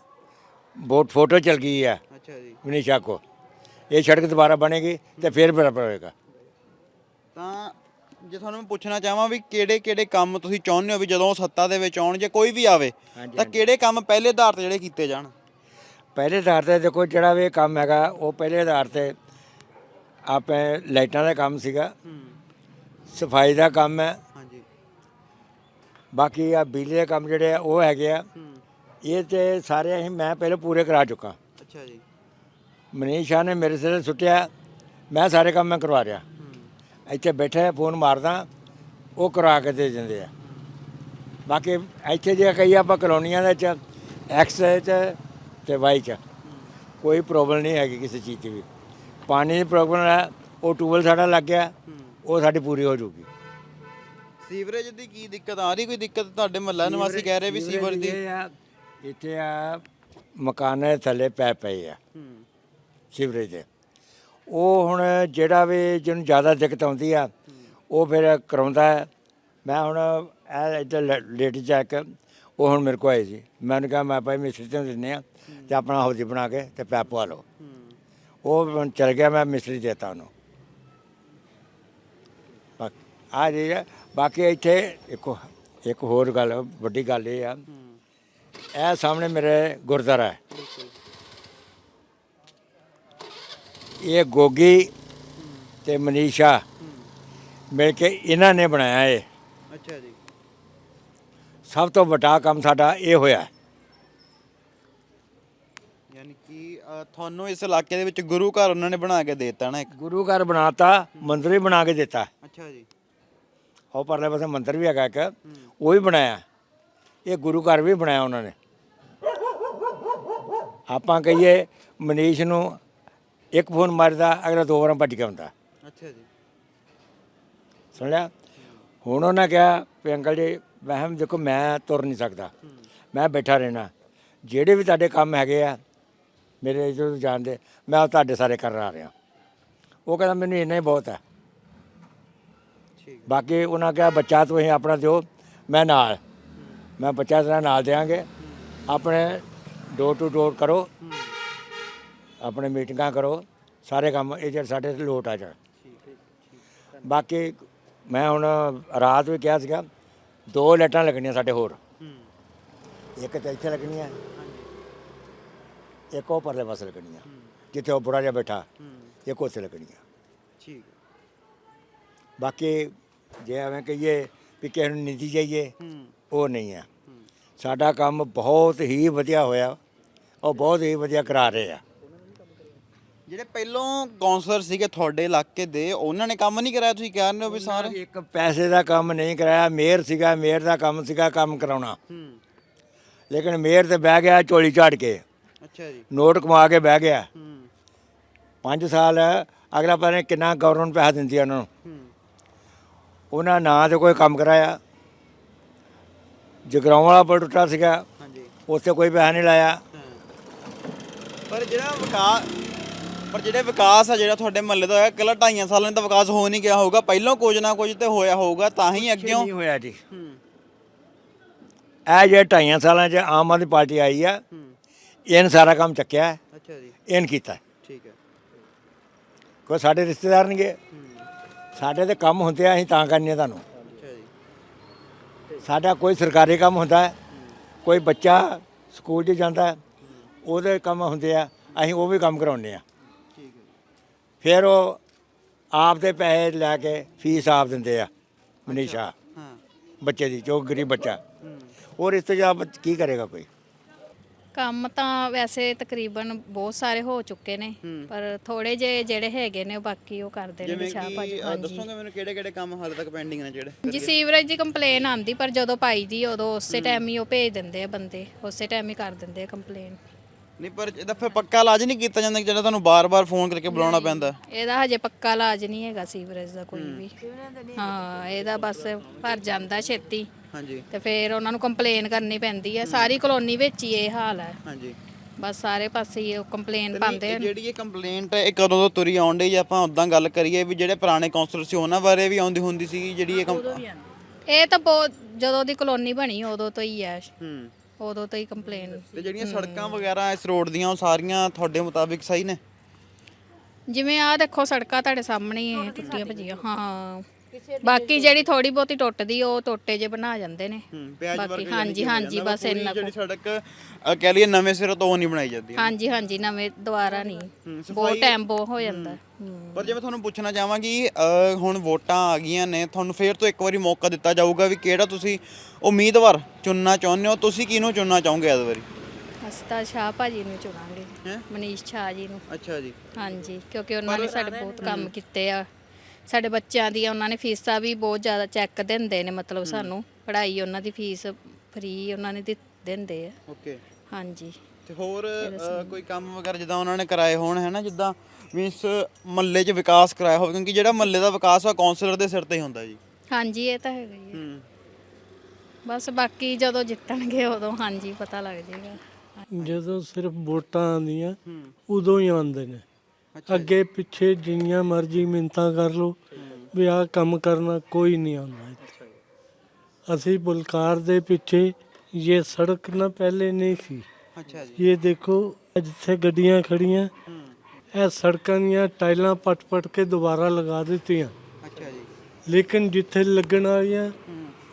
ਬਹੁਤ ਫੋਟੋ ਚਲ ਗਈ ਆ। ਅੱਛਾ ਜੀ। ਕੋ ਇਹ ਸੜਕ ਦੁਬਾਰਾ ਬਣੇਗੀ ਤੇ ਫਿਰ ਬਰਾਬਰ ਹੋਏਗਾ। ਤਾਂ ਜੇ ਤੁਹਾਨੂੰ ਮੈਂ ਪੁੱਛਣਾ ਚਾਹਾਂ ਵੀ ਕਿਹੜੇ ਕਿਹੜੇ ਕੰਮ ਤੁਸੀਂ ਚਾਹੁੰਦੇ ਹੋ ਵੀ ਜਦੋਂ ਉਹ ਸੱਤਾ ਦੇ ਵਿੱਚ ਆਉਣ ਜੇ ਕੋਈ ਵੀ ਆਵੇ ਤਾਂ ਕਿਹੜੇ ਕੰਮ ਪਹਿਲੇ ਆਧਾਰ ਤੇ ਜਿਹੜੇ ਕੀਤੇ ਜਾਣ? ਪਹਿਲੇ ਆਧਾਰ ਤੇ ਦੇਖੋ ਜਿਹੜਾ ਵੀ ਇਹ ਕੰਮ ਹੈਗਾ ਉਹ ਪਹਿਲੇ ਆਧਾਰ ਤੇ ਆਪਣੇ ਲਾਈਟਾਂ ਦਾ ਕੰਮ ਸੀਗਾ। ਸਫ਼ਾਈ ਦਾ ਕੰਮ ਹੈ। ਬਾਕੀ ਆ ਬਿਜਲੀ ਦੇ ਕੰਮ ਜਿਹੜੇ ਆ ਉਹ ਹੈਗੇ ਆ। ਇਹ ਤੇ ਸਾਰੇ ਅਸੀਂ ਮੈਂ ਪਹਿਲੇ ਪੂਰੇ ਕਰਾ ਚੁੱਕਾ। ਅੱਛਾ ਜੀ। ਮਨੀਸ਼ ਸ਼ਾਹ ਨੇ ਮੇਰੇ ਸਿਰ ਸੁੱਟਿਆ ਮੈਂ ਸਾਰੇ ਕੰਮ ਮੈਂ ਕਰਵਾ ਰਿਹਾ ਇੱਥੇ ਬੈਠੇ ਫੋਨ ਮਾਰਦਾ ਉਹ ਕਰਾ ਕੇ ਦੇ ਦਿੰਦੇ ਆ। ਬਾਕੀ ਇੱਥੇ ਜੇ ਕਈ ਆਪਾਂ ਕਲੋਨੀਆਂ ਦੇ ਵਿੱਚ ਐਕਸ ਚ ਤੇ ਵਾਈ ਚ ਕੋਈ ਪ੍ਰੋਬਲਮ ਨਹੀਂ ਹੈਗੀ ਕਿਸੇ ਚੀਜ਼ ਦੀ ਵੀ। ਪਾਣੀ ਦੀ ਪ੍ਰੋਬਲਮ ਹੈ ਉਹ ਟੂਬਲ ਸਾਡਾ ਲੱਗ ਗਿਆ ਉਹ ਸਾਡੀ ਪੂਰੀ ਹੋ ਜੂਗੀ ਸੀਵਰੇਜ ਦੀ ਕੀ ਦਿੱਕਤ? ਆ ਰਹੀ ਕੋਈ ਦਿੱਕਤ? ਤੁਹਾਡੇ ਮਹੱਲਾ ਨਿਵਾਸੀ ਕਹਿ ਰਹੇ ਵੀ ਸੀਵਰ ਦੀ ਇਹ ਆ, ਇੱਥੇ ਆ ਮਕਾਨਾਂ ਦੇ ਥੱਲੇ ਪੈ ਪਏ ਆ। ਸੀਵਰੇਜ ਦੇ। ਉਹ ਹੁਣ ਜਿਹੜਾ ਵੀ ਜਿਹਨੂੰ ਜ਼ਿਆਦਾ ਦਿੱਕਤ ਆਉਂਦੀ ਆ ਉਹ ਫਿਰ ਕਰਾਉਂਦਾ ਹੈ। ਮੈਂ ਹੁਣ ਇਹ ਇੱਧਰ ਲੇਟ ਚੈੱਕ ਉਹ ਹੁਣ ਮੇਰੇ ਕੋਲ ਆਏ ਸੀ। ਮੈਂ ਉਹਨੂੰ ਕਿਹਾ ਮੈਂ ਭਾਈ ਮਿਸਤਰੀ ਤੋਂ ਦਿੰਨੇ ਆ ਤੇ ਆਪਣਾ ਹੌਜੀ ਬਣਾ ਕੇ ਤੇ ਪੈਪ ਪਵਾ ਲਓ। ਉਹ ਹੁਣ ਚਲ ਗਿਆ ਮੈਂ ਮਿਸਤਰੀ ਦੇਤਾ ਉਹਨੂੰ। ਆ ਜੀ। ਬਾਕੀ ਇੱਥੇ ਇੱਕ ਇੱਕ ਹੋਰ ਗੱਲ ਵੱਡੀ ਗੱਲ ਇਹ ਆ। ਇਹ ਸਾਹਮਣੇ ਮੇਰੇ ਗੁਰਦੁਆਰਾ ਹੈ। ਇਹ ਗੋਗੀ ਤੇ ਮਨੀਸ਼ਾ ਮਿਲ ਕੇ ਇਹਨਾਂ ਨੇ ਬਣਾਇਆ ਇਹ। ਅੱਛਾ ਜੀ। ਸਭ ਤੋਂ ਵੱਡਾ ਕੰਮ ਸਾਡਾ ਇਹ ਹੋਇਆ। ਯਾਨੀ ਕਿ ਅ, ਤੁਹਾਨੂੰ ਇਸ ਇਲਾਕੇ ਦੇ ਵਿੱਚ ਗੁਰੂ ਘਰ ਉਹਨਾਂ ਨੇ ਬਣਾ ਕੇ ਦੇ ਦਿੱਤਾ ਨਾ ਇੱਕ? ਗੁਰੂ ਘਰ ਬਣਾਤਾ ਮੰਦਿਰ ਵੀ ਬਣਾ ਕੇ ਦਿੱਤਾ। ਅੱਛਾ ਜੀ। ਉਹ ਪਰਲੇ ਪਾਸੇ ਮੰਦਿਰ ਵੀ ਹੈਗਾ ਇੱਕ ਉਹ ਵੀ ਬਣਾਇਆ। ਇਹ ਗੁਰੂ ਘਰ ਵੀ ਬਣਾਇਆ ਉਹਨਾਂ ਨੇ। ਆਪਾਂ ਕਹੀਏ ਮਨੀਸ਼ ਨੂੰ ਇੱਕ ਫੋਨ ਮਾਰਦਾ ਅਗਲਾ ਦੋ ਵਾਰਾਂ ਭੱਜ ਕੇ ਆਉਂਦਾ। ਅੱਛਾ ਜੀ। ਸੁਣ ਲਿਆ? ਹੁਣ ਉਹਨਾਂ ਕਿਹਾ ਵੀ ਅੰਕਲ ਜੀ ਵਹਿਮ ਦੇਖੋ ਮੈਂ ਤੁਰ ਨਹੀਂ ਸਕਦਾ। ਮੈਂ ਬੈਠਾ ਰਹਿਣਾ। ਜਿਹੜੇ ਵੀ ਤੁਹਾਡੇ ਕੰਮ ਹੈਗੇ ਆ ਮੇਰੇ ਜੋ ਜਾਣਦੇ ਮੈਂ ਉਹ ਤੁਹਾਡੇ ਸਾਰੇ ਕਰ ਆ ਰਿਹਾ। ਉਹ ਕਹਿੰਦਾ ਮੈਨੂੰ ਇੰਨਾ ਹੀ ਬਹੁਤ ਹੈ ਬਾਕੀ ਉਹਨਾਂ ਕਿਹਾ, ਬੱਚਾ ਤੁਸੀਂ ਆਪਣਾ ਦਿਓ, ਮੈਂ ਨਾਲ। ਮੈਂ ਬੱਚਾ ਤੇਰਾ ਨਾਲ ਦੇਾਂਗੇ ਆਪਣੇ ਡੋਰ ਟੂ ਡੋਰ ਕਰੋ। ਆਪਣੇ ਮੀਟਿੰਗਾਂ ਕਰੋ। ਸਾਰੇ ਕੰਮ, ਇਹ ਜਿਹੜੇ ਸਾਡੇ ਤੇ ਲੋਟ ਆ ਜਾਣ। ਬਾਕੀ ਮੈਂ ਹੁਣ ਰਾਤ ਵੀ ਕਿਹਾ ਸੀਗਾ, ਦੋ ਲਾਈਟਾਂ ਲੱਗਣੀਆਂ ਸਾਡੇ ਹੋਰ। ਇੱਕ ਤਾਂ ਇੱਥੇ ਲੱਗਣੀਆਂ, ਇੱਕ ਉਹ ਪਰਲੇ ਪਾਸੇ ਲੱਗਣੀਆਂ। ਜਿੱਥੇ ਉਹ ਬੁੜਾ ਜਿਹਾ ਬੈਠਾ, ਇੱਕ ਉੱਥੇ ਲੱਗਣੀਆਂ। ਠੀਕ ਬਾਕੀ ਜੇ ਐਵੇਂ ਕਹੀਏ ਵੀ ਕਿਸੇ ਨੂੰ ਨੀਤੀ ਚਾਹੀਏ ਉਹ ਨਹੀਂ ਆ। ਸਾਡਾ ਕੰਮ ਬਹੁਤ ਹੀ ਵਧੀਆ ਹੋਇਆ। ਉਹ ਬਹੁਤ ਹੀ ਵਧੀਆ ਕਰਾ ਰਹੇ ਆ। ਜਿਹੜੇ ਪਹਿਲੋਂ ਕਾਉਂਸਲਰ ਸੀਗੇ ਤੁਹਾਡੇ ਇਲਾਕੇ ਦੇ ਉਹਨਾਂ ਨੇ ਕੰਮ ਨਹੀਂ ਕਰਾਇਆ ਤੁਸੀਂ ਕਹਿ ਰਹੇ ਹੋ ਵੀ ਸਾਰੇ? ਇੱਕ ਪੈਸੇ ਦਾ ਕੰਮ ਨਹੀਂ ਕਰਾਇਆ ਮੇਅਰ ਸੀਗਾ ਮੇਅਰ ਦਾ ਕੰਮ ਸੀਗਾ ਕੰਮ ਕਰਾਉਣਾ। ਲੇਕਿਨ ਮੇਅਰ ਤੇ ਬਹਿ ਗਿਆ ਝੋਲੀ ਝਾੜ ਕੇ। ਅੱਛਾ ਜੀ। ਨੋਟ ਕਮਾ ਕੇ ਬਹਿ ਗਿਆ। ਹੂੰ। 5 ਸਾਲ ਅਗਲਾ ਪਤਾ ਨਹੀਂ ਕਿੰਨਾ ਗਵਰਨਮੈਂਟ ਪੈਸਾ ਦਿੰਦੀ ਆ ਉਹਨਾਂ ਨੂੰ। ਉਹਨਾਂ ਨਾ ਤੇ ਕੋਈ ਕੰਮ ਕਰਾਇਆ। ਜਗਰਾਉਂ ਵਾਲਾ ਪੁਲ ਟੁੱਟਾ ਸੀਗਾ। ਹਾਂਜੀ। ਉੱਥੇ ਕੋਈ ਪੈਸਾ ਨਹੀਂ ਲਾਇਆ। ਪਰ ਜਿਹੜਾ ਵਿਕਾਸ ਪਰ ਜਿਹੜੇ ਵਿਕਾਸ ਆ ਜਿਹੜਾ ਤੁਹਾਡੇ ਮਹੱਲੇ ਦਾ ਹੋਇਆ ਕੱਲਾ ਢਾਈਆਂ ਸਾਲਾਂ ਤਾਂ ਵਿਕਾਸ ਹੋ ਨਹੀਂ ਗਿਆ ਹੋਊਗਾ। ਪਹਿਲਾਂ ਕੁਝ ਨਾ ਕੁਝ ਤੇ ਹੋਇਆ ਹੋਊਗਾ ਤਾਂ ਹੀ ਅੱਗਿਓਂ ਨਹੀਂ ਹੋਇਆ ਜੀ। ਹੂੰ। ਇਹ ਜੇ ਢਾਈਆਂ ਸਾਲਾਂ 'ਚ ਆਮ ਆਦਮੀ ਪਾਰਟੀ ਆਈ ਆ ਇਹਨ ਸਾਰਾ ਕੰਮ ਚੱਕਿਆ। ਅੱਛਾ ਜੀ। ਇਹਨ ਕੀਤਾ। ਠੀਕ ਹੈ। ਕੋਈ ਸਾਡੇ ਰਿਸ਼ਤੇਦਾਰ ਨਹੀਂ ਗਏ ਸਾਡੇ ਤੇ ਕੰਮ ਹੁੰਦੇ ਆ ਅਸੀਂ ਤਾਂ ਕਰਨੇ ਤੁਹਾਨੂੰ। ਸਾਡਾ ਕੋਈ ਸਰਕਾਰੀ ਕੰਮ ਹੁੰਦਾ ਹੈ ਕੋਈ ਬੱਚਾ ਸਕੂਲ 'ਚ ਜਾਂਦਾ ਹੈ ਉਹਦੇ ਕੰਮ ਹੁੰਦੇ ਆ ਅਸੀਂ ਉਹ ਵੀ ਕੰਮ ਕਰਾਉਂਦੇ ਆ। ਫਿਰ ਉਹ ਆਪ ਦੇ ਪੈਸੇ ਲੈ ਕੇ ਫੀਸ ਆਪ ਦਿੰਦੇ ਆ ਮਨੀਸ਼ਾ ਹਾਂ। ਬੱਚੇ ਦੀ ਜੋ ਗਰੀਬ ਬੱਚਾ। ਔਰ ਇਸ ਤੋਂ ਜ਼ਿਆਦਾ ਬੱਚ- ਕੀ ਕਰੇਗਾ ਕੋਈ? ਕੰਮ ਤਾਂ ਵੈਸੇ ਤਕਰੀਬਨ ਬਹੁਤ ਸਾਰੇ ਹੋ ਚੁੱਕੇ ਨੇ ਪਰ ਥੋੜੇ ਜੇ ਜਿਹੜੇ ਹੈਗੇ ਨੇ ਉਹ ਬਾਕੀ ਉਹ ਕਰਦੇ ਨੇ ਕਿ ਭਾਜੀ ਅ, ਹਾਂਜੀ। ਦੱਸੋਗੇ ਮੈਨੂੰ ਕਿਹੜੇ ਕਿਹੜੇ ਕੰਮ ਹਾਲੇ ਤੱਕ ਪੈਂਡਿੰਗ ਨੇ ਜਿਹੜੇ? ਜੀ ਸੀਵਰੇਜ ਦੀ ਕੰਪਲੇਨ ਆਂਦੀ ਪਰ ਜਦੋਂ ਪਾਈ ਦੀ ਉਦੋਂ ਉਸੇ ਟਾਈਮ ਹੀ ਉਹ ਭੇਜ ਦਿੰਦੇ ਆ ਬੰਦੇ ਉਸੇ ਟਾਈਮ ਹੀ ਕਰ ਦਿੰਦੇ ਆ ਕੰਪਲੇਨ ਨਹੀਂ ਪਰ ਇਹਦਾ ਫਿਰ ਪੱਕਾ ਇਲਾਜ ਨਹੀਂ ਕੀਤਾ ਜਾਂਦਾ ਕਿ ਜਿਹੜਾ ਤੁਹਾਨੂੰ ਬਾਰ-ਬਾਰ ਫੋਨ ਕਰਕੇ ਬੁਲਾਉਣਾ ਪੈਂਦਾ। ਇਹਦਾ ਹਜੇ ਪੱਕਾ ਇਲਾਜ ਨਹੀਂ ਹੈਗਾ ਸੀਵਰੇਜ ਦਾ ਕੋਈ ਵੀ। ਹਾਂ ਇਹਦਾ ਬਸ ਭਰ ਜਾਂਦਾ ਛੇਤੀ। ਹਾਂਜੀ। ਤੇ ਫਿਰ ਉਹਨਾਂ ਨੂੰ ਕੰਪਲੇਨ ਕਰਨੀ ਪੈਂਦੀ ਹੈ ਸਾਰੀ ਕਲੋਨੀ ਵਿੱਚ ਹੀ ਇਹ ਹਾਲ ਹੈ ਹਾਂਜੀ। ਬਸ ਸਾਰੇ ਪਾਸੇ ਹੀ ਉਹ ਕੰਪਲੇਨ ਪਾਉਂਦੇ ਹਨ। ਜਿਹੜੀ ਇਹ ਕੰਪਲੇਂਟ ਹੈ ਇਹ ਕਦੋਂ ਤੋਂ ਤੁਰੀ ਆਉਣ ਡਈ ਜੇ ਆਪਾਂ ਉਦਾਂ ਗੱਲ ਕਰੀਏ ਵੀ ਜਿਹੜੇ ਪੁਰਾਣੇ ਕਾਉਂਸਲਰ ਸੀ ਉਹਨਾਂ ਬਾਰੇ ਵੀ ਆਉਂਦੀ ਹੁੰਦੀ ਸੀ ਜਿਹੜੀ ਇਹ ਇਹ ਤਾਂ ਬਹੁਤ ਜਦੋਂ ਦੀ ਕਲੋਨੀ ਬਣੀ ਉਦੋਂ ਤੋਂ ਹੀ ਹੈ ਹੂੰ। ਉਦੋਂ ਤੋਂ ਹੀ ਕੰਪਲੇਨ ਤੇ ਜਿਹੜੀਆਂ ਸੜਕਾਂ ਵਗੈਰਾ ਇਸ ਰੋਡ ਦੀਆਂ ਉਹ ਸਾਰੀਆਂ ਤੁਹਾਡੇ ਮੁਤਾਬਿਕ ਸਹੀ ਨੇ? ਜਿਵੇਂ ਆਹ ਦੇਖੋ ਸੜਕਾਂ ਤੁਹਾਡੇ ਸਾਹਮਣੇ ਹੀ ਟੁੱਟੀਆਂ ਭੱਜੀਆਂ। ਹਾਂ। ਬਾਕੀ ਜਿਹੜੀ ਥੋੜੀ ਬਹੁਤੀ ਟੁੱਟਦੀ ਉਹ ਟੋਟੇ ਜੇ ਬਣਾ ਜਾਂਦੇ ਨੇ। ਹੂੰ ਪਿਆਜ ਬਾਕੀ ਵਰਗਾ ਹਾਂਜੀ ਹਾਂਜੀ ਬਸ ਇੰਨਾ ਕੁ। ਜਿਹੜੀ ਸੜਕ ਅ, ਕਹਿ ਲਈਏ ਨਵੇਂ ਸਿਰੋਂ ਤੋਂ ਉਹ ਨਹੀਂ ਬਣਾਈ ਜਾਂਦੀ ਹਾਂਜੀ ਹਾਂਜੀ ਨਵੇਂ ਦੁਬਾਰਾ ਨਹੀਂ। ਬਹੁਤ ਟਾਈਮ ਬਹੁਤ ਹੋ ਜਾਂਦਾ। ਹੂੰ। ਪਰ ਜੇ ਮੈਂ ਤੁਹਾਨੂੰ ਪੁੱਛਣਾ ਚਾਹਾਂਗੀ ਅ, ਹੁਣ ਵੋਟਾਂ ਆ ਗਈਆਂ ਨੇ ਤੁਹਾਨੂੰ ਫੇਰ ਤੋਂ ਇੱਕ ਵਾਰੀ ਮੌਕਾ ਦਿੱਤਾ ਜਾਊਗਾ ਵੀ ਕਿਹੜਾ ਤੁਸੀਂ ਉਮੀਦਵਾਰ ਚੁਣਨਾ ਚਾਹੁੰਦੇ ਹੋ ਤੁਸੀਂ ਕਿਹਨੂੰ ਚੁਣਨਾ ਚਾਹੋਗੇ ਇਸ ਵਾਰੀ? ਅਸੀਂ ਤਾਂ ਸ਼ਾਹ ਭਾਜੀ ਨੂੰ ਚੁਣਾਂਗੇ ਹੈਂ? ਮਨੀਸ਼ ਸ਼ਾਹ ਜੀ ਨੂੰ। ਅੱਛਾ ਜੀ। ਹਾਂਜੀ ਕਿਉਂਕਿ ਉਹਨਾਂ ਨੇ ਸਾਡੇ ਬਹੁਤ ਕੰਮ ਕੀਤੇ ਆ। ਸਾਡੇ ਬੱਚਿਆਂ ਦੀ ਉਹਨਾਂ ਨੇ ਫੀਸਾਂ ਵੀ ਬਹੁਤ ਜ਼ਿਆਦਾ ਚੈੱਕ ਦਿੰਦੇ ਨੇ ਮਤਲਬ ਸਾਨੂੰ ਪੜ੍ਹਾਈ ਉਹਨਾਂ ਦੀ ਫੀਸ ਫ੍ਰੀ ਉਹਨਾਂ ਨੇ ਦਿੱ- ਦਿੰਦੇ ਆ। ਓਕੇ। ਹਾਂਜੀ। ਤੇ ਹੋਰ ਅ, ਕੋਈ ਕੰਮ ਵਗੈਰਾ ਜਿੱਦਾਂ ਉਹਨਾਂ ਨੇ ਕਰਾਏ ਹੋਣ ਹੈ ਨਾ ਜਿੱਦਾਂ ਮੀਨਸ ਮਹੱਲੇ 'ਚ ਵਿਕਾਸ ਕਰਾਇਆ ਹੋਵੇ ਕਿਉਂਕਿ ਜਿਹੜਾ ਮਹੱਲੇ ਦਾ ਵਿਕਾਸ ਆ ਕਾਉਂਸਲਰ ਦੇ ਸਿਰ ਤੇ ਹੀ ਹੁੰਦਾ ਜੀ। ਹਾਂਜੀ ਇਹ ਤਾਂ ਹੈਗਾ ਹੀ ਹੈ ਹੂੰ। ਬਸ ਬਾਕੀ ਜਦੋਂ ਜਿੱਤਣਗੇ ਉਦੋਂ ਹਾਂਜੀ ਪਤਾ ਲੱਗ ਜਾਏਗਾ। ਜਦੋਂ ਸਿਰਫ ਵੋਟਾਂ ਆਉਂਦੀਆਂ ਉਦੋਂ ਹੀ ਆਉਂਦੇ ਨੇ। ਅੱਗੇ ਪਿੱਛੇ ਜਿੰਨੀਆਂ ਮਰਜ਼ੀ ਮਿੰਤਾਂ ਕਰ ਲੋ ਵੀ ਆਹ ਕੰਮ ਕਰਨਾ ਕੋਈ ਨਹੀਂ ਆਉਂਦਾ ਇੱਥੇ। ਅਸੀਂ ਬੁਲਕਾਰ ਦੇ ਪਿੱਛੇ ਇਹ ਸੜਕ ਨਾ ਪਹਿਲੇ ਨਹੀਂ ਸੀ। ਅੱਛਾ ਜੀ। ਇਹ ਦੇਖੋ ਜਿੱਥੇ ਗੱਡੀਆਂ ਖੜੀਆਂ ਇਹ ਸੜਕਾਂ ਦੀਆਂ ਟਾਈਲਾਂ ਪਟ-ਪਟ ਕੇ ਦੁਬਾਰਾ ਲਗਾ ਦਿੱਤੀਆਂ। ਅੱਛਾ ਜੀ। ਲੇਕਿਨ ਜਿੱਥੇ ਲੱਗਣ ਵਾਲੀਆਂ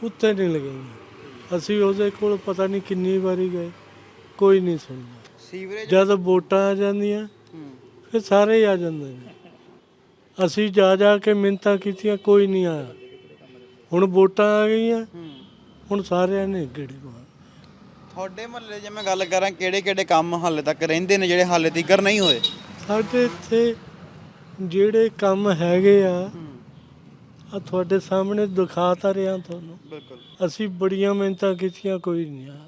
ਉੱਥੇ ਨਹੀਂ ਲੱਗੀਆਂ। ਅਸੀਂ ਉਹਦੇ ਕੋਲ ਪਤਾ ਨਹੀਂ ਕਿੰਨੀ ਵਾਰੀ ਗਏ ਕੋਈ ਨਹੀਂ ਸੁਣਦਾ। ਸੀਵਰੇਜ ਜਦ ਵੋਟਾਂ ਆ ਜਾਂਦੀਆਂ ਫਿਰ ਸਾਰੇ ਹੀ ਆ ਜਾਂਦੇ ਨੇ। ਅਸੀਂ ਜਾ ਜਾ ਕੇ ਮਿੰਤਾਂ ਕੀਤੀਆਂ ਕੋਈ ਨਹੀਂ ਆਇਆ। ਹੁਣ ਵੋਟਾਂ ਆ ਗਈਆਂ। ਹੁਣ ਸਾਰਿਆਂ ਨੇ ਗੇੜੇ ਪਾ ਤੁਹਾਡੇ ਮਹੱਲੇ ਜੇ ਮੈਂ ਗੱਲ ਕਰਾਂ ਕਿਹੜੇ ਕਿਹੜੇ ਕੰਮ ਹਾਲੇ ਤੱਕ ਰਹਿੰਦੇ ਨੇ ਜਿਹੜੇ ਹਾਲੇ ਤੀਕਰ ਨਹੀਂ ਹੋਏ? ਸਾਡੇ ਇੱਥੇ ਜਿਹੜੇ ਕੰਮ ਹੈਗੇ ਆ ਆ ਤੁਹਾਡੇ ਸਾਹਮਣੇ ਦਿਖਾ ਤਾਂ ਰਿਹਾ ਤੁਹਾਨੂੰ। ਬਿਲਕੁਲ। ਅਸੀਂ ਬੜੀਆਂ ਮਿਹਨਤਾਂ ਕੀਤੀਆਂ ਕੋਈ ਨਹੀਂ ਆ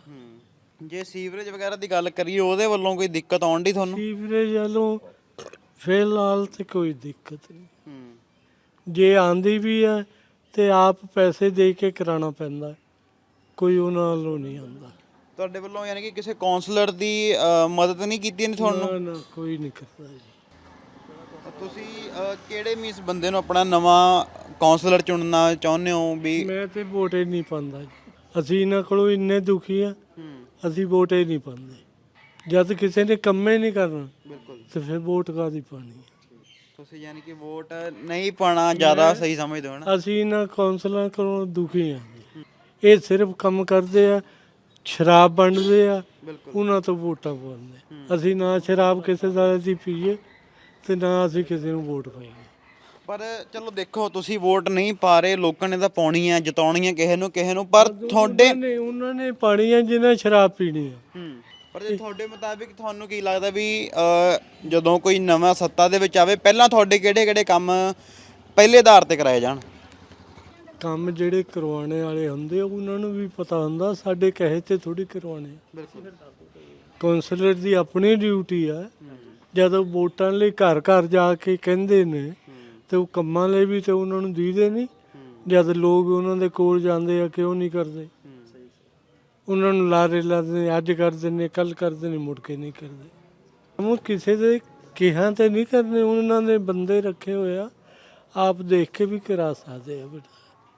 ਜੇ ਸੀਵਰੇਜ ਵਗੈਰਾ ਦੀ ਗੱਲ ਕਰੀਏ ਉਹਦੇ ਵੱਲੋਂ ਕੋਈ ਦਿੱਕਤ ਆਉਣ ਦੀ ਤੁਹਾਨੂੰ? ਸੀਵਰੇਜ ਵੱਲੋਂ ਫਿਲਹਾਲ ਤੇ ਕੋਈ ਦਿੱਕਤ ਨਹੀਂ। ਹੂੰ। ਜੇ ਆਂਦੀ ਵੀ ਹੈ ਤੇ ਆਪ ਪੈਸੇ ਦੇ ਕੇ ਕਰਾਉਣਾ ਪੈਂਦਾ ਹੈ। ਕੋਈ ਉਹਨਾਂ ਵੱਲੋਂ ਨਹੀਂ ਆਉਂਦਾ। ਤੁਹਾਡੇ ਵੱਲੋਂ ਯਾਨੀ ਕਿ ਕਿਸੇ ਕਾਉਂਸਲਰ ਦੀ ਅ, ਮਦਦ ਨਹੀਂ ਕੀਤੀ ਨੇ ਤੁਹਾਨੂੰ? ਨਾ ਨਾ ਕੋਈ ਨਹੀਂ ਕਰਦਾ ਜੀ। ਤੁਸੀਂ ਅ, ਕਿਹੜੇ ਮੀਸ ਬੰਦੇ ਨੂੰ ਆਪਣਾ ਨਵਾਂ ਕਾਉਂਸਲਰ ਚੁਣਨਾ ਚਾਹੁੰਦੇ ਹੋ ਵੀ? ਮੈਂ ਤੇ ਵੋਟੇ ਨਹੀਂ ਪਾਉਂਦਾ ਜੀ। ਅਸੀਂ ਇਹਨਾਂ ਕੋਲੋਂ ਇੰਨੇ ਦੁਖੀ ਆ ਅਸੀਂ ਵੋਟੇ ਨਹੀਂ ਪਾਉਂਦੇ। ਜਦ ਕਿਸੇ ਨੇ ਕੰਮੇ ਨਹੀਂ ਕਰਨਾ ਬਿਲਕੁਲ। ਤੇ ਫਿਰ ਵੋਟ ਕਾਦੀ ਪਾਣੀ? ਤੁਸੀਂ ਯਾਨੀ ਕਿ ਵੋਟ ਨਹੀਂ ਪਾਣਾ ਜ਼ਿਆਦਾ ਸਹੀ ਸਮਝਦੇ ਹੋ ਨਾ? ਅਸੀਂ ਇਹਨਾਂ ਕੌਂਸਲਰਾਂ ਕੋਲੋਂ ਦੁਖੀ ਆ ਇਹ ਸਿਰਫ ਕੰਮ ਕਰਦੇ ਆ ਸ਼ਰਾਬ ਵੰਡਦੇ ਆ ਉਹਨਾਂ ਤੋਂ ਵੋਟਾਂ ਪਾਉਂਦੇ। ਅਸੀਂ ਨਾ ਸ਼ਰਾਬ ਕਿਸੇ ਦਾ ਅਸੀਂ ਪੀਏ ਤੇ ਨਾ ਅਸੀਂ ਕਿਸੇ ਨੂੰ ਵੋਟ ਪਾਈਏ। ਪਰ ਚਲੋ ਦੇਖੋ ਤੁਸੀਂ ਵੋਟ ਨਹੀਂ ਪਾ ਰਹੇ ਲੋਕਾਂ ਨੇ ਤਾਂ ਪਾਉਣੀ ਹੈ ਜਿਤਾਉਣੀ ਹੈ ਕਿਸੇ ਨੂੰ ਕਿਸੇ ਨੂੰ ਪਰ ਤੁਹਾਡੇ ਉਹਨਾਂ ਨੇ ਉਹਨਾਂ ਨੇ ਪਾਣੀ ਆ ਜਿਹਨੇ ਸ਼ਰਾਬ ਪੀਣੀ ਆ। ਹੂੰ। ਪਰ ਜੇ ਤੁਹਾਡੇ ਮੁਤਾਬਿਕ ਤੁਹਾਨੂੰ ਕੀ ਲੱਗਦਾ ਵੀ ਅ, ਜਦੋਂ ਕੋਈ ਨਵਾਂ ਸੱਤਾ ਦੇ ਵਿੱਚ ਆਵੇ ਪਹਿਲਾਂ ਤੁਹਾਡੇ ਕਿਹੜੇ ਕਿਹੜੇ ਕੰਮ ਪਹਿਲੇ ਆਧਾਰ ਤੇ ਕਰਾਏ ਜਾਣ? ਕੰਮ ਜਿਹੜੇ ਕਰਵਾਉਣੇ ਵਾਲੇ ਹੁੰਦੇ ਆ ਉਹਨਾਂ ਨੂੰ ਵੀ ਪਤਾ ਹੁੰਦਾ ਸਾਡੇ ਕਹੇ ਤੇ ਥੋੜੀ ਕਰਵਾਉਣੇ। ਬਿਲਕੁਲ। ਕਾਉਂਸਲਰ ਦੀ ਆਪਣੀ ਡਿਊਟੀ ਆ ਜਦੋਂ ਵੋਟਾਂ ਲਈ ਘਰ ਘਰ ਜਾ ਕੇ ਕਹਿੰਦੇ ਨੇ ਤੇ ਉਹ ਕੰਮਾਂ ਲਈ ਵੀ ਤੇ ਉਹਨਾਂ ਨੂੰ ਦੀਦੇ ਨਹੀਂ। ਜਦ ਲੋਕ ਉਹਨਾਂ ਦੇ ਕੋਲ ਜਾਂਦੇ ਆ ਕਿਉਂ ਨਹੀਂ ਕਰਦੇ? ਉਹਨਾਂ ਨੂੰ ਲਾਰੇ ਲਾ ਦਿੰਦੇ ਅੱਜ ਕਰ ਦਿੰਦੇ ਕੱਲ ਕਰਦੇ ਨੇ, ਮੁੜ ਕੇ ਨਹੀਂ ਕਰਦੇ। ਉਹ ਕਿਸੇ ਦੇ ਕਿਹਾ ਤੇ ਨਹੀਂ ਕਰਨੇ, ਉਹਨਾਂ ਨੇ ਬੰਦੇ ਰੱਖੇ ਹੋਏ ਆ। ਆਪ ਦੇਖ ਕੇ ਵੀ ਕਰਾ ਸਕਦੇ ਆ ਬੇਟਾ।